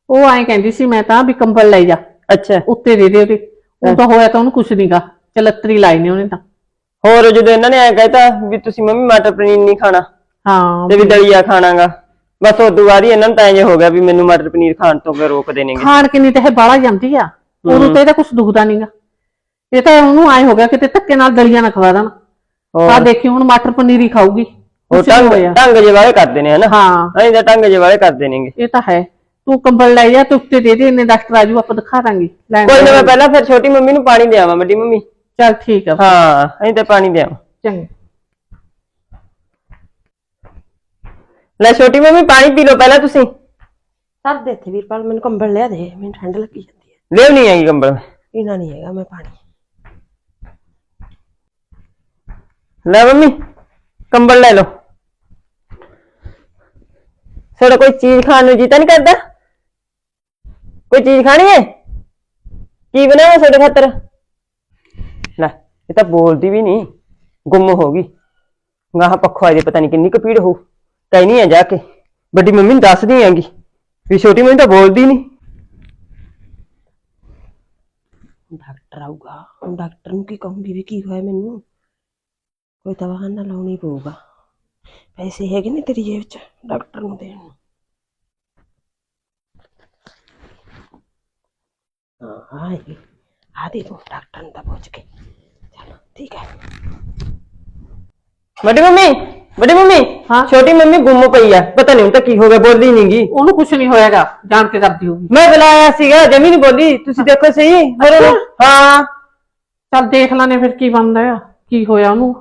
ਉਹ ਐਂ ਕਹਿੰਦੀ ਸੀ ਮੈਂ ਤਾਂ ਵੀ ਕੰਬਲ ਲੈ ਜਾ ਅੱਛਾ। ਉੱਤੇ ਦੇ ਦੇ ਉਹਦੇ। ਉਹ ਤਾਂ ਹੋਇਆ ਤਾਂ ਉਹਨੂੰ ਕੁਛ ਨਹੀਂਗਾ ਚਲੱਤਰੀ ਲਾਈ ਨੇ ਉਹਨੇ ਤਾਂ। ਹੋਰ ਜਦੋਂ ਇਹਨਾਂ ਨੇ ਐ ਕਹਿਤਾ ਵੀ ਤੁਸੀਂ ਮੰਮੀ ਮਟਰ ਪਨੀਰ ਨਹੀਂ ਖਾਣਾ ਹਾਂ। ਤੇ ਵੀ ਦਲੀਆ ਖਾਣਾਗਾ। ਬਸ ਉਦੋਂ ਬਾਅਦ ਹੀ ਇਹਨਾਂ ਨੂੰ ਤਾਂ ਇੰਜ ਹੋ ਗਿਆ ਵੀ ਮੈਨੂੰ ਮਟਰ ਪਨੀਰ ਖਾਣ ਤੋਂ ਫਿਰ ਰੋਕ ਦੇਣਗੇ। ਖਾਣ ਕਿੰਨੀ ਤੇ ਇਹ ਬਾਹਲਾ ਜਾਂਦੀ ਆ। ਉਦੋਂ ਤੇ ਇਹਦਾ ਕੁਛ ਦੁਖਦਾ ਨਹੀਂਗਾ ਇਹ ਤਾਂ ਉਹਨੂੰ ਐ ਹੋ ਗਿਆ ਕਿਤੇ ਧੱਕੇ ਨਾਲ ਦਲੀਆ ਨਾ ਖਵਾ ਦੇਣ। ਆ ਦੇਖੀ ਹੁਣ ਮਟਰ ਪਨੀਰ ਹੀ ਖਾਊਗੀ। ਉਹ ਢੰਗ ਢੰਗ ਜੇ ਵਾਲੇ ਕਰਦੇ ਨੇ ਹਨਾ। ਹਾਂ। ਅਸੀਂ ਤਾਂ ਢੰਗ ਜੇ ਵਾਲੇ ਕਰਦੇ ਨੇਗੇ ਇਹ ਤਾਂ ਹੈ। ਤੂੰ ਕੰਬਲ ਲੈ ਜਾ ਤੇ ਉੱਤੇ ਦੇ ਦੇ ਇਹਨੇ ਡਾਕਟਰ ਆਜੂ ਆਪਾਂ ਦਿਖਾ ਦਾਂਗੇ। ਲੈਣ ਕੋਈ ਨਾ ਮੈਂ ਪਹਿਲਾਂ ਫਿਰ ਛੋਟੀ ਮੰਮੀ ਨੂੰ ਪਾਣੀ ਦੇਵਾਂ ਵੱਡੀ ਮੰਮੀ। ਚੱਲ ਠੀਕ ਆ। ਹਾਂ ਅਸੀਂ ਤਾਂ ਪਾਣੀ ਦੇਵਾਂ ਚੰਗਾ। ਲੈ ਛੋਟੀ ਮੰਮੀ ਪਾਣੀ ਪੀ ਲਓ ਪਹਿਲਾਂ ਤੁਸੀਂ। ਸਰ ਦੇ ਇੱਥੇ ਵੀਰਪਾਲ ਮੈਨੂੰ ਕੰਬਲ ਲਿਆ ਦੇ ਮੈਨੂੰ ਠੰਡ ਲੱਗੀ ਜਾਂਦੀ ਹੈ। ਲਿਆਉਣੀ ਹੈਗੀ ਕੰਬਲ। ਇਹਨਾਂ ਨਹੀਂ ਹੈਗਾ ਮੈਂ ਪਾਣੀ। ਲੈ ਮੰਮੀ ਕੰਬਲ ਲੈ ਲਓ। ਤੁਹਾਡਾ ਕੋਈ ਚੀਜ਼ ਖਾਣ ਨੂੰ ਜੀ ਤਾਂ ਨਹੀਂ ਕਰਦਾ? ਕੋਈ ਚੀਜ਼ ਖਾਣੀ ਹੈ? ਕੀ ਬਣਾਵਾਂ ਤੁਹਾਡੇ ਖਾਤਰ? ਲੈ, ਇਹ ਤਾਂ ਬੋਲਦੀ ਵੀ ਨਹੀਂ। ਗੁੰਮ ਹੋ ਗਈ। ਗਾਹ ਪੱਖੋਂ ਆਏ ਪਤਾ ਨਹੀਂ ਕਿੰਨੀ ਕੁ ਪੀੜ ਹੋਊ। ਕਹਿਨੀ ਆ ਜਾ ਕੇ। ਵੱਡੀ ਮੰਮੀ ਨੂੰ ਦੱਸਦੀ ਆਂਗੀ ਵੀ ਛੋਟੀ ਮੰਮੀ ਤਾਂ ਬੋਲਦੀ ਨਹੀਂ। ਡਾਕਟਰ ਆਊਗਾ। ਹੁਣ ਡਾਕਟਰ ਨੂੰ ਕੀ ਕਹੂੰਗੀ ਵੀ ਕੀ ਹੋਇਆ ਮੈਨੂੰ? ਕੋਈ ਤਾਂ ਬਹਾਨਾ ਲਾਉਣੀ ਪਊਗਾ। ਪੈਸੇ ਹੈਗੇ ਨੇ ਤੇਰੀ ਜੇਬ 'ਚ ਡਾਕਟਰ ਨੂੰ ਦੇਣ ਨੂੰ। ਹਾਂ ਆ ਹੈਗੀ ਆ ਦੇ ਤੂੰ ਡਾਕਟਰ ਨੂੰ ਤਾਂ ਪੁੱਛ ਕੇ। ਚਲ ਠੀਕ ਹੈ। ਵੱਡੀ ਮੰਮੀ ਵੱਡੀ ਮੰਮੀ ਹਾਂ? ਛੋਟੀ ਮੰਮੀ ਗੁੰਮ ਪਈ ਆ ਪਤਾ ਨਹੀਂ ਹੁਣ ਤਾਂ ਕੀ ਹੋ ਗਿਆ ਬੋਲਦੀ ਨਹੀਂਗੀ ਉਹਨੂੰ ਕੁਛ ਨਹੀਂ ਹੋਇਆਗਾ ਜਾਣ ਕੇ ਕਰਦੀ ਹੋਊਗੀ। ਮੈਂ ਬੁਲਾਇਆ ਸੀਗਾ ਜਮੀ ਨਹੀਂ ਬੋਲੀ ਤੁਸੀਂ ਦੇਖੋ ਸਹੀ। ਹੋਰ ਉਹਨੂੰ- ਹਾਂ। ਚੱਲ ਦੇਖ ਲਾਨੇ ਫਿਰ ਕੀ ਬਣਦਾ ਆ ਕੀ ਹੋਇਆ ਉਹਨੂੰ।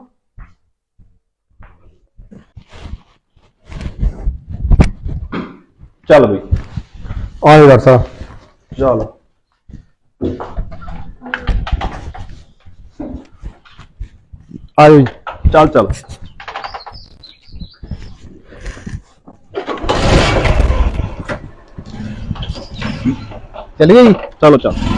ਚੱਲ ਬਈ। ਆ ਜਾਓ ਡਾਕਟਰ ਸਾਹਿਬ। ਚੱਲ। ਆ ਜਾਓ ਜੀ। ਚੱਲ ਚੱਲ। ਚੱਲੀਏ ਜੀ? ਚਲੋ ਚੱਲ।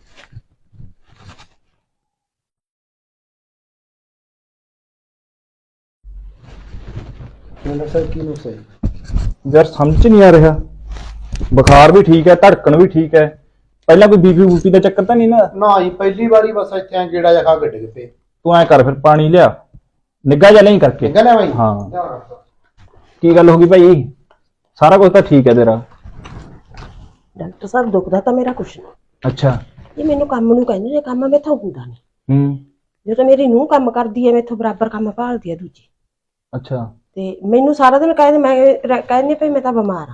ਡਾਕਟਰ ਸਾਹਿਬ ਕੀ ਨੁਕਸ ਹੈ ਯਾਰ ਸਮਝ ਨਹੀਂ ਆ ਰਿਹਾ। ਬੁਖਾਰ ਵੀ ਠੀਕ ਹੈ ਧੜਕਣ ਵੀ ਠੀਕ ਹੈ। ਪਹਿਲਾਂ ਕੋਈ ਬੀਪੀ ਬੂਪੀ ਦਾ ਚੱਕਰ ਤਾਂ ਨਹੀਂ ਨਾ? ਨਾ ਜੀ ਪਹਿਲੀ ਵਾਰੀ ਬਸ ਇੱਥੇ ਆ ਗੇੜਾ ਜਾ ਖਾ ਕੇ ਡਿੱਗ ਪਏ। ਤੂੰ ਐ ਕਰ ਫਿਰ ਪਾਣੀ ਲਿਆ। ਨਿੱਗਾ ਜਿਹਾ ਨਹੀਂ ਕਰਕੇ। ਚੰਗਾ ਲੈ ਬਾਈ? ਹਾਂ। ਲਿਆਓ ਡਾਕਟਰ ਸਾਹਿਬ। ਕੀ ਗੱਲ ਹੋ ਗਈ ਭਾਈ? ਸਾਰਾ ਕੁਝ ਤਾਂ ਠੀਕ ਹੈ ਤੇਰਾ। ਡਾਕਟਰ ਸਾਹਿਬ ਦੁਖਦਾ ਤਾਂ ਮੇਰਾ ਕੁਛ ਨਹੀਂ। ਅੱਛਾ। ਇਹ ਮੈਨੂੰ ਕੰਮ ਨੂੰ ਕਹਿੰਦੇ ਨੇ ਕੰਮ ਮੈਥੋਂ ਹੁੰਦਾ ਨਹੀਂ। ਹੂੰ। ਜਦੋਂ ਮੇਰੀ ਨੂੰਹ ਕੰਮ ਕਰਦੀ ਹੈ ਮੈਥੋਂ ਬਰਾਬਰ ਕੰਮ ਭਾਲਦੀ ਹੈ ਦੂਜੀ। ਅੱਛਾ। ਤੇ ਮੈਨੂੰ ਸਾਰਾ ਦਿਨ ਕਹਿੰਦੇ ਮੈਂ ਰ- ਕਹਿੰਦੀ ਭਈ ਮੈਂ ਤਾਂ ਬਿਮਾਰ ਆ।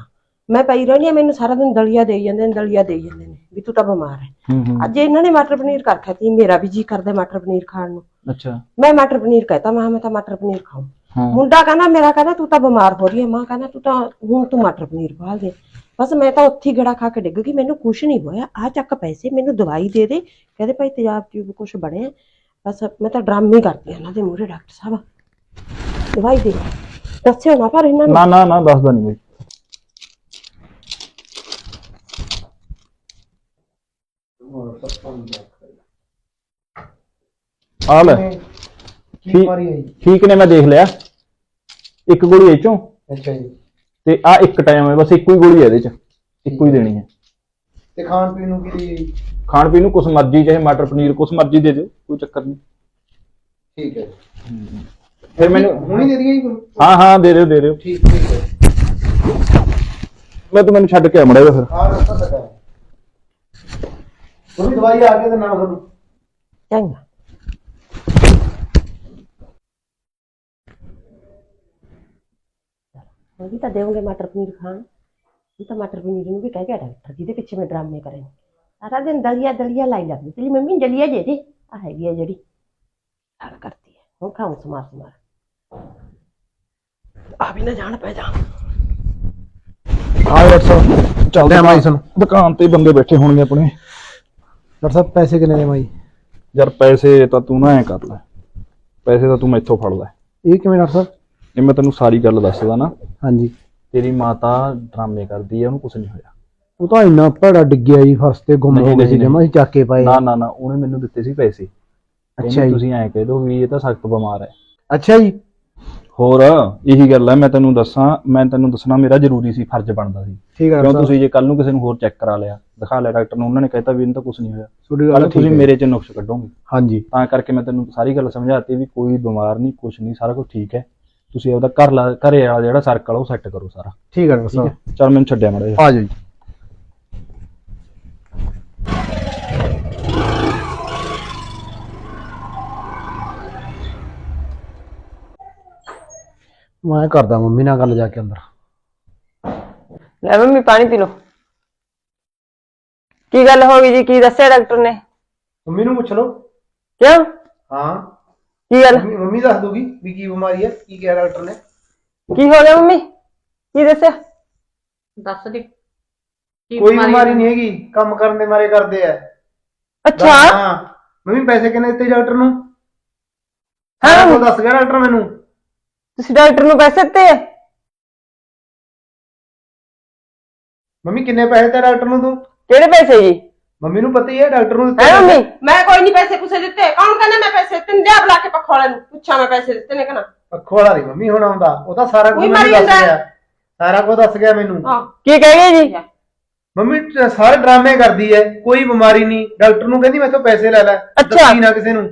ਮੈਂ ਪਈ ਰਹਿਣੀ ਆ ਮੈਨੂੰ ਸਾਰਾ ਦਿਨ ਦਲੀਆ ਦੇਈ ਜਾਂਦੇ ਨੇ ਦਲੀਆ ਦੇਈ ਜਾਂਦੇ ਨੇ ਵੀ ਤੂੰ ਤਾਂ ਬਿਮਾਰ ਹੈ ਹੂੰ ਹੂੰ। ਅੱਜ ਇਹਨਾਂ ਨੇ ਮਟਰ ਪਨੀਰ ਕਰ ਖਾਤੀ ਮੇਰਾ ਵੀ ਜੀ ਕਰਦਾ ਮਟਰ ਪਨੀਰ ਖਾਣ ਨੂੰ। ਅੱਛਾ। ਮੈਂ ਮਟਰ ਪਨੀਰ ਕਹਤਾ ਮੈਂ ਕਿਹਾ ਮੈਂ ਤਾਂ ਮਟਰ ਪਨੀਰ ਖਾਉਂ ਹਾਂ। ਮੁੰਡਾ ਕਹਿੰਦਾ ਮੇਰਾ ਕਹਿੰਦਾ ਤੂੰ ਤਾਂ ਬਿਮਾਰ ਹੋ ਰਹੀ ਹੈ ਮਾਂ ਕਹਿੰਦਾ ਤੂੰ ਤਾਂ ਹੁਣ ਤੂੰ ਮਟਰ ਪਨੀਰ ਭਾਲ ਦੇ। ਬਸ ਮੈਂ ਤਾਂ ਉੱਥੇ ਹੀ ਗੜਾ ਖਾ ਕੇ ਡਿੱਗ ਗਈ ਮੈਨੂੰ ਕੁਝ ਨਹੀਂ ਹੋਇਆ। ਆ ਚੱਕ ਪੈਸੇ ਮੈਨੂੰ ਦਵਾਈ ਦੇ ਦੇ। ਕਹਿੰਦੇ ਭਾਈ ਤੇਜ਼ਾਬ ਟਿਊਬ ਕੁਝ ਬਣਿਆ। ਬਸ ਮੈਂ ਤਾਂ ਡਰਾਮੇ ਕਰਦੀ ਆ ਇਹਨਾਂ ਦੇ ਮੂਹਰੇ ਡਾਕਟਰ ਸਾਹਿਬ। ਦਵਾਈ ਦੇ। ਦੱਸਿਓ ਨਾ ਪਰ ਇਹਨਾਂ ਨੂੰ। ਨਾ ਨਾ ਨਾ ਦੱਸਦਾ ਨਹੀਂ ਬਈ ਆ ਲੈ। ਕੀ ਠੀਕ- ਮਾਰੀ ਨੇ ਮੈਂ ਦੇਖ ਲਿਆ। ਇੱਕ ਗੋਲੀ ਇਹ ਚੋਂ। ਅੱਛਾ ਜੀ। ਤੇ ਆ ਇੱਕ ਟਾਈਮ ਹੈ ਬਸ ਇੱਕੋ ਹੀ ਗੋਲੀ ਹੈ ਇਹਦੇ ਚ। ਇੱਕੋ ਹੀ ਦੇਣੀ ਹੈ। ਤੇ ਖਾਣ ਪੀਣ ਨੂੰ ਕੀ ਖਾਣ ਪੀਣ ਨੂੰ ਕੁਛ ਮਰਜ਼ੀ ਚਾਹੇ ਮਟਰ ਪਨੀਰ ਕੁਛ ਮਰਜ਼ੀ ਦੇ ਦਿਓ ਕੋਈ ਚੱਕਰ ਨਹੀਂ ਠੀਕ ਹੈ। ਫਿਰ ਮੈਨੂੰ ਹੁਣੀ ਦੇ ਦਈਏ ਜੀ ਕੋਈ? ਹਾਂ ਹਾਂ ਦੇ ਦਿਓ ਦੇ ਦਿਓ। ਠੀਕ ਠੀਕ ਹੈ। ਮੈਂ ਤੂੰ ਮੈਨੂੰ ਛੱਡ ਕੇ ਆ ਮੜੇਗਾ ਫਿਰ। ਹਾਂ ਰਸਤਾ ਸਕਾ ਉਹ ਵੀ ਦਵਾਈ ਆ ਕੇ ਤੇ ਨਾਲ ਤੁਹਾਨੂੰ। ਚੰਗਾ। ਉਹ ਵੀ ਤਾਂ ਦੇਵੋਗੇ ਮਟਰ ਪਨੀਰ ਖਾਣ। ਇਹ ਤਾਂ ਮਟਰ ਪਨੀਰ ਨੂੰ ਵੀ ਕਹਿ ਗਿਆ ਡਾਕਟਰ ਜਿਹਦੇ ਪਿੱਛੇ ਮੈਂ ਡਰਾਮੇ ਕਰੇ ਸਾਰਾ ਦਿਨ ਦਲੀਆ ਦਲੀਆ ਲਾਈ ਲੱਗਦੀ ਤੇਰੀ ਮੰਮੀ ਦਲੀਆ ਦੇ ਦੇ। ਆ ਹੈਗੀ ਆ ਜਿਹੜੀ। ਆ ਕਰਤੀ ਹੈ ਹੁਣ ਖਾਉਂ ਸਮਾਰ ਸਮਾਰ। ਆ ਵੀ ਨਾ ਜਾਣ ਪੈ ਜਾ। ਹਾਂ ਡਾਕਟਰ ਸਾਹਿਬ ਚੱਲਦੇ ਆ ਮਾਈ ਸੁਣ। ਦੁਕਾਨ ਤੇ ਬੰਦੇ ਬੈਠੇ ਹੋਣਗੇ ਆਪਣੇ। ਡਾਕਟਰ ਸਾਹਿਬ ਪੈਸੇ ਕਿੰਨੇ ਦੇ ਮਾਈ ਯਾਰ ਪੈਸੇ ਤਾਂ ਤੂੰ ਨਾ ਐ ਕਰ ਲੈ। ਪੈਸੇ ਤਾਂ ਤੂੰ ਮੈਥੋਂ ਫੜ ਲੈ। ਇਹ ਕਿਵੇਂ ਡਾਕਟਰ ਸਾਹਿਬ? ਇਹ ਮੈਂ ਤੈਨੂੰ ਸਾਰੀ ਗੱਲ ਦੱਸਦਾ ਨਾ। ਹਾਂਜੀ। ਤੇਰੀ ਮਾਤਾ ਡਰਾਮੇ ਕਰਦੀ ਹੈ ਉਹਨੂੰ ਕੁਝ ਨਹੀਂ ਹੋਇਆ। ਉਹ ਤਾਂ ਇੰਨਾ ਭੜਾ ਡਿੱਗਿਆ ਜੀ ਫਸ ਤੇ ਗੁੰਮ ਹੋ ਗਏ ਸੀ ਜਮਾ ਹੀ ਚੱਕ ਕੇ ਪਏ। ਨਾ ਨਾ ਨਾ ਉਹਨੇ ਮੈਨੂੰ ਦਿੱਤੇ ਸੀ ਪੈਸੇ। ਅੱਛਾ ਅੱਛਾ ਜੀ। ਤੁਸੀਂ ਐਂ ਕਹਿ ਦੋ ਵੀ ਇਹ ਤਾਂ ਸਖਤ ਬਿਮਾਰ ਹੈ। ਅੱਛਾ ਜੀ। ਹੋਰ ਇਹੀ ਗੱਲ ਹੈ ਮੈਂ ਤੈਨੂੰ ਦੱਸਾਂ ਮੈਂ ਤੈਨੂੰ ਦੱਸਣਾ ਮੇਰਾ ਜ਼ਰੂਰੀ ਸੀ ਫਰਜ਼ ਬਣਦਾ ਸੀ। ਠੀਕ ਹੈ ਕਿਉਂ ਸਾਹਿਬ ਤੁਸੀਂ ਜੇ ਕੱਲ ਨੂੰ ਕਿਸੇ ਨੂੰ ਹੋਰ ਚੈੱਕ ਕਰਾ ਲਿਆ ਦਿਖਾ ਲਿਆ ਡਾਕਟਰ ਨੂੰ ਉਹਨਾਂ ਨੇ ਕਹਿਤਾ ਵੀ ਇਹਨੂੰ ਤਾਂ ਕੁਝ ਨਹੀਂ ਹੋਇਆ। ਤੁਹਾਡੀ ਗੱਲ ਤੁਸੀਂ ਮੇਰੇ ਚ ਨੁਕਸ ਕੱਢੋਗੇ। ਹਾਂਜੀ। ਤਾਂ ਕਰਕੇ ਮੈਂ ਤੈਨੂੰ ਸਾਰੀ ਗੱਲ ਸਮਝਾਤੀ ਵੀ ਕੋਈ ਬਿਮਾਰ ਨਹੀਂ ਕੁਝ ਨਹੀਂ ਸਾਰਾ ਕੁਝ ਠੀਕ ਹੈ। ਤੁਸੀਂ ਆਪਦਾ ਘਰ ਲਾ ਘਰੇ ਵਾਲਾ ਜਿਹੜਾ ਸਰਕਲ ਉਹ ਸੈੱਟ ਕਰੋ ਸਾਰਾ। ਠੀਕ ਹੈ? ਡਾਕਟਰ ਸਾਹਿਬ। ਚਲ ਮੈਨੂੰ ਛੱਡਿਆ ਮੜਾ ਆ ਜਾਓ ਜੀ। ਮੈਂ ਕਰਦਾ ਮੰਮੀ ਨਾਲ ਗੱਲ ਜਾ ਕੇ ਅੰਦਰ। ਲੈ ਮੰਮੀ ਪਾਣੀ ਪੀ ਲਓ। ਕੀ ਗੱਲ ਹੋ ਗਈ ਜੀ? ਕੀ ਦੱਸਿਆ ਡਾਕਟਰ ਨੇ? ਮੰਮੀ ਨੂੰ ਪੁੱਛ ਲਓ। ਕਿਉਂ? ਹਾਂ। ਕੀ ਗੱਲ? ਮੰਮੀ ਮੰਮੀ ਦੱਸ ਦੂਗੀ ਵੀ ਕੀ ਬਿਮਾਰੀ ਹੈ ਕੀ ਕਿਹਾ ਡਾਕਟਰ ਨੇ। ਕੀ ਹੋ ਗਿਆ ਮੰਮੀ? ਕੀ ਦੱਸਿਆ? ਦੱਸ ਦੇ। ਕੀ ਕੋਈ ਬਿਮਾਰੀ ਨਹੀਂ ਹੈਗੀ ਕੰਮ ਕਰਨ ਦੇ ਮਾਰੇ ਕਰਦੇ ਆ। ਅੱਛਾ। ਹਾਂ। ਮੰਮੀ ਪੈਸੇ ਕਿੰਨੇ ਦਿੱਤੇ ਡਾਕਟਰ ਨੂੰ? ਹਾਂ। ਹਾਂ ਉਹ ਦੱਸ ਗਿਆ ਡਾਕਟਰ ਮੈਨੂੰ। ਤੁਸੀਂ ਡਾਕਟਰ ਨੂੰ ਪੈਸੇ ਦਿੱਤੇ? ਆ? ਮੰਮੀ ਕਿੰਨੇ ਪੈਸੇ ਦਿੱਤੇ ਡਾਕਟਰ ਨੂੰ ਤੂੰ? ਕਿਹੜੇ ਪੈਸੇ ਜੀ? ਮੰਮੀ ਨੂੰ ਪਤਾ ਹੀ ਹੈ ਡਾਕਟਰ ਨੂੰ ਹੈ ਦਿੱਤੇ ਮੰਮੀ? ਮੈਂ ਕੋਈ ਨਹੀਂ ਪੈਸੇ ਕੁਸੇ ਦਿੱਤੇ। ਕੌਣ ਕਹਿੰਦਾ ਮੈਂ ਪੈਸੇ ਦਿੱਤੇ? ਲਿਆ ਬੁਲਾ ਕੇ ਪੱਖੋ ਵਾਲੇ ਨੂੰ। ਪੁੱਛਾਂ ਮੈਂ ਪੈਸੇ ਦਿੱਤੇ ਨੇ ਕਿ ਨਾ। ਪੱਖੋ ਵਾਲਾ ਨਹੀਂ ਮੰਮੀ ਹੁਣ ਆਉਂਦਾ। ਉਹ ਤਾਂ ਸਾਰਾ ਕੁਝ ਉਹੀ ਮੈਨੂੰ ਮਾਰੀ ਦੱਸ ਜਾਂਦਾ। ਗਿਆ। ਸਾਰਾ ਕੁਝ ਦੱਸ ਗਿਆ ਮੈਨੂੰ। ਹਾਂ। ਕੀ ਕਹਿ ਗਏ ਜੀ? ਮੰਮੀ ਟ- ਸਾਰੇ ਡਰਾਮੇ ਕਰਦੀ ਹੈ। ਕੋਈ ਬਿਮਾਰੀ ਨਹੀਂ ਡਾਕਟਰ ਨੂੰ ਕਹਿੰਦੀ ਮੈਥੋਂ ਪੈਸੇ ਲੈ ਲੈ। ਅੱਛਾ। ਦੱਸੀ ਨਾ ਕਿਸੇ ਨੂੰ।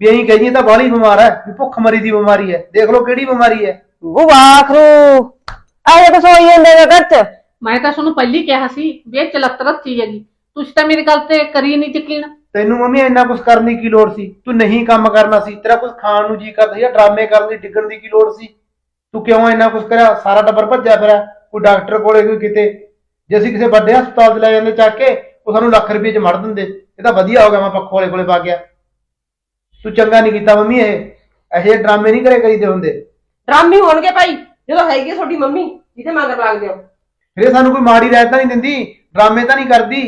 ਵੀ ਐਂ ਕਹੀਏ ਤਾਂ ਬਾਹਲੀ ਬਿਮਾਰ ਹੈ ਵੀ ਭੁੱਖ ਮਰੀ ਦੀ ਬਿਮਾਰੀ ਹੈ। ਦੇਖ ਲਓ ਕਿਹੜੀ ਬਿਮਾਰੀ ਹੈ। ਉਹ ਆਖਰੂ। ਆਏ ਕੁਛ ਹੋਈ ਜਾਂਦਾ ਗਾ ਘਰ ਚ। ਮੈਂ ਤਾਂ ਤੁਹਾਨੂੰ ਪਹਿਲੀ ਕਿਹਾ ਸੀ ਵੀ ਇਹ ਚਲਤਰਤ ਚੀਜ਼ ਹੈਗੀ। ਤੁਸੀਂ ਤਾਂ ਮੇਰੀ ਗੱਲ ਤੇ ਕਰੀ ਨਹੀਂ ਯਕੀਨ। ਤੈਨੂੰ ਮੰਮੀ ਇੰਨਾ ਕੁਝ ਕਰਨ ਦੀ ਕੀ ਲੋੜ ਸੀ? ਤੂੰ ਨਹੀਂ ਕੰਮ ਕਰਨਾ ਸੀ। ਤੇਰਾ ਕੁਝ ਖਾਣ ਨੂੰ ਜੀ ਕਰਦਾ ਸੀ ਜਾਂ ਡਰਾਮੇ ਕਰਨ ਦੀ ਡਿੱਗਣ ਦੀ ਕੀ ਲੋੜ ਸੀ? ਤੂੰ ਕਿਉਂ ਇੰਨਾ ਕੁਝ ਕਰਿਆ? ਸਾਰਾ ਟੱਬਰ ਭੱਜਿਆ ਫਿਰਿਆ। ਕੋਈ ਡਾਕਟਰ ਕੋਲੇ ਕੋਈ ਕਿਤੇ। ਜੇ ਅਸੀਂ ਕਿਸੇ ਵੱਡੇ ਹਸਪਤਾਲ 'ਚ ਲੈ ਜਾਂਦੇ ਚੱਕ ਕੇ ਉਹ ਸਾਨੂੰ ਲੱਖ ਰੁਪਏ 'ਚ ਮੜ ਦਿੰਦੇ। ਇਹ ਤਾਂ ਵਧੀਆ ਹੋ ਗਿਆ ਮੈਂ ਪੱਖੋ ਵਾਲੇ ਕੋਲੇ ਪਾ ਗਿਆ ਤੂੰ ਚੰਗਾ ਨਹੀਂ ਕੀਤਾ ਮੰਮੀ ਇਹ। ਇਹੋ ਜਿਹੇ ਡਰਾਮੇ ਨਹੀਂ ਕਰੇ ਕਰੀਦੇ ਹੁੰਦੇ। ਡਰਾਮੀ ਹੋਣਗੇ ਭਾਈ ਜਦੋਂ ਹੈਗੀ ਆ ਤੁਹਾਡੀ ਮੰਮੀ ਜਿਹਦੇ ਮਗਰ ਲੱਗਦੇ ਹੋ ਫਿਰ ਇਹ ਸਾਨੂੰ ਕੋਈ ਮਾੜੀ ਰਹਿਤ ਤਾਂ ਨਹੀਂ ਦਿੰਦੀ ਡਰਾਮੇ ਤਾਂ ਨਹੀਂ ਕਰਦੀ।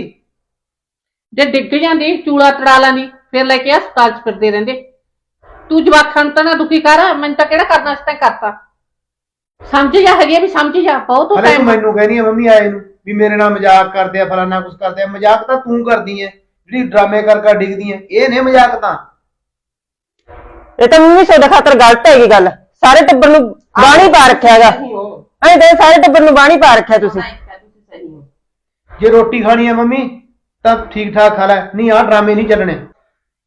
ਜੇ ਡਿੱਗ ਜਾਂਦੀ ਚੂੜਾ ਤੜਾ ਲੈਂਦੀ ਫਿਰ ਲੈ ਕੇ ਹਸਪਤਾਲ ਚ ਫਿਰਦੇ ਰਹਿੰਦੇ। ਤੂੰ ਜਵਾਖਾਂ ਨੂੰ ਤਾਂ ਨਾ ਦੁਖੀ ਕਰ ਮੈਨੂੰ ਤਾਂ ਕਿਹੜਾ ਕਰਨਾ ਸੀ ਤੈਂ ਕਰਤਾ। ਸਮਝ ਜਾ ਹਜੇ ਵੀ ਸਮਝ ਜਾ ਬਹੁਤ ਹਲੇ ਤੂੰ ਟਾਈਮ ਮੈਨੂੰ ਕਹਿੰਦੀ ਆ ਮੰਮੀ ਆਏ ਨੂੰ ਵੀ ਮੇਰੇ ਨਾਲ ਮਜ਼ਾਕ ਕਰਦੇ ਆ ਫਲਾਨਾ ਕੁਝ ਕਰਦੇ ਆ। ਮਜ਼ਾਕ ਤਾਂ ਤੂੰ ਕਰਦੀ ਐ ਜਿਹੜੀ ਡਰਾਮੇ ਕਰ ਕਰ ਡਿੱਗਦੀ ਐ ਇਹ ਨੇ ਮਜ਼ਾਕ ਤਾਂ। ਇਹ ਤਾਂ ਮੰਮੀ ਤੁਹਾਡੇ ਖਾਤਰ ਗਲਤ ਹੈਗੀ ਗੱਲ। ਸਾਰੇ ਟੱਬਰ ਨੂੰ ਬਾਣੀ ਪਾ ਰੱਖਿਆ ਹੈਗਾ। ਨਹੀਂ ਹੋ ਐਂ ਤੇ ਸਾਰੇ ਟੱਬਰ ਨੂੰ ਬਾਣੀ ਪਾ ਰੱਖਿਆ ਤੁਸੀਂ। ਤੁਸੀਂ ਸਹੀ ਹੋ। ਜੇ ਰੋਟੀ ਖਾਣੀ ਐ ਮੰਮੀ ਤਾਂ ਠੀਕ ਠਾਕ ਖਾ ਲੈ। ਨਹੀਂ ਆਹ ਡਰਾਮੇ ਨਹੀਂ ਚੱਲਣੇ।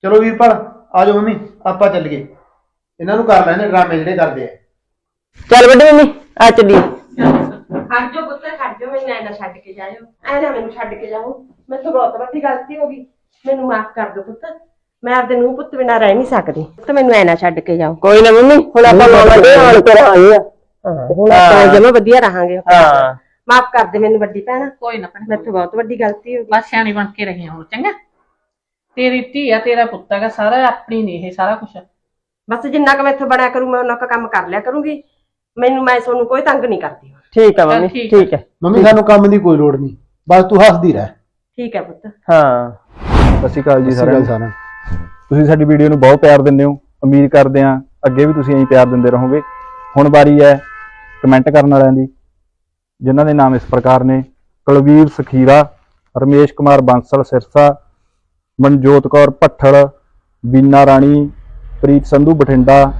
ਚਲੋ ਵੀਰਪਾਲ ਆ ਜਾਓ ਮੰਮੀ ਆਪਾਂ ਚੱਲੀਏ। ਇਹਨਾਂ ਨੂੰ ਕਰ ਲੈਣੇ ਡਰਾਮੇ ਜਿਹੜੇ ਕਰਦੇ ਆ। ਚੱਲ ਵੱਡੀ ਮੰਮੀ ਆ ਚੱਲੀਏ। ਖੜ ਜਾਓ ਪੁੱਤ ਖੜ ਜਾਓ ਮੈਨੂੰ ਐਂ ਨਾ ਛੱਡ ਕੇ ਜਾਇਓ। ਐਂ ਨਾ ਮੈਨੂੰ ਛੱਡ ਕੇ ਜਾਓ। ਮੈਨੂੰ ਤਾਂ ਬਹੁਤ ਵੱਡੀ ਗਲਤੀ ਹੋ ਗਈ। ਮੈਨੂੰ ਮਾਫ ਕਰ ਦਿਓ ਪੁੱਤ। ਮੈਂ ਆਪਦੇ ਨੂੰ ਪੁੱਤ ਬਿਨਾ ਰਹਿ ਨਹੀਂ ਸਕਦੀ। ਤੇ ਮੈਨੂੰ ਐ ਨਾ ਛੱਡ ਕੇ ਜਾਓ। ਕੋਈ ਨਾ ਮੰਮੀ ਹੁਣ ਆਪਾਂ ਮਾਮਾ ਦੇ ਆਣ ਕੇ ਰਹਾਂਗੇ ਹੁਣ ਆਪਾਂ ਜਮਾ ਵਧੀਆ ਰਹਾਂਗੇ। ਹਾਂ। ਮਾਫ ਕਰ ਦੇ ਮੈਨੂੰ ਵੱਡੀ ਭੈਣ। ਕੋਈ ਨਾ ਭੈਣੇ। ਮੈਥੋਂ ਬਹੁਤ ਵੱਡੀ ਗਲਤੀ ਹੋ ਗਈ। ਬਸ ਸਿਆਣੀ ਬਣ ਕੇ ਰਹੀ ਹੁਣ ਚੰਗਾ। ਤੇਰੀ ਧੀ ਆ ਤੇਰਾ ਪੁੱਤ ਹੈਗਾ ਸਾਰਾ ਆਪਣੀ ਨਹੀਂ ਇਹ ਸਾਰਾ ਕੁਝ ਬਸ ਜਿੰਨਾ ਕੁ ਮੈਥੋਂ ਬਣਿਆ ਕਰੂ ਮੈਂ ਉਹਨਾਂ ਕੁ ਕੰਮ ਕਰ ਲਿਆ ਕਰੂੰਗੀ। ਮੈਨੂੰ ਮੈਂ ਤੁਹਾਨੂੰ ਕੋਈ ਤੰਗ ਨਹੀਂ ਕਰਦੀ। ਠੀਕ ਆ ਮੰਮੀ ਠੀਕ ਹੈ ਮੰਮੀ ਸਾਨੂੰ ਕੰਮ ਦੀ ਕੋਈ ਲੋੜ ਨਹੀਂ। ਬਸ ਤੂੰ ਹੱਸਦੀ ਰਹਿ। ਠੀਕ ਹੈ ਪੁੱਤ। ਹਾਂ। ਸਤਿ ਸ਼੍ਰੀ ਅਕਾਲ ਜੀ ਸਾਰਿਆਂ ਸ਼੍ਰੀ ਨੂੰ। ਤੁਸੀਂ ਸਾਡੀ ਵੀਡੀਓ ਨੂੰ ਬਹੁਤ ਪਿਆਰ ਦਿੰਦੇ ਹੋ, ਉਮੀਦ ਕਰਦੇ ਹਾਂ ਅੱਗੇ ਵੀ ਤੁਸੀਂ ਐਂ ਪਿਆਰ ਦਿੰਦੇ ਰਹੋਗੇ। ਹੁਣ ਵਾਰੀ ਹੈ ਕਮੈਂਟ ਕਰਨ ਵਾਲਿਆਂ ਦੀ, ਜਿਨ੍ਹਾਂ ਦੇ ਨਾਮ ਇਸ ਪ੍ਰਕਾਰ ਨੇ, Kulvir Sakhira, Ramesh Kumar Bansal Sirsa, Manjot Kaur Bhathal, Bina Rani, Preet Sandhu Bathinda,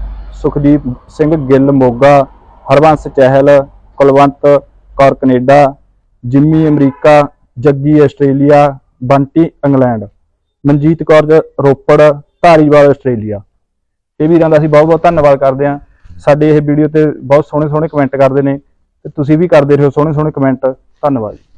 Sukhdeep Singh Gill Moga, Harbans Chahal, Kulwant Kaur Canada, Jimmy America, Jaggi Australia, Bunty England. Manjit Kaur ਜ- Ropar, Dhariwal, Australia. ਇਹ ਵੀਰਾਂ ਦਾ ਅਸੀਂ ਬਹੁਤ ਬਹੁਤ ਧੰਨਵਾਦ ਕਰਦੇ ਹਾਂ। ਸਾਡੇ ਇਹ ਵੀਡੀਓ ਤੇ ਬਹੁਤ ਸੋਹਣੇ ਸੋਹਣੇ ਕਮੈਂਟ ਕਰਦੇ ਨੇ ਤੇ ਤੁਸੀਂ ਵੀ ਕਰਦੇ ਰਹੋ ਸੋਹਣੇ ਸੋਹਣੇ ਕਮੈਂਟ ਧੰਨਵਾਦ ਜੀ।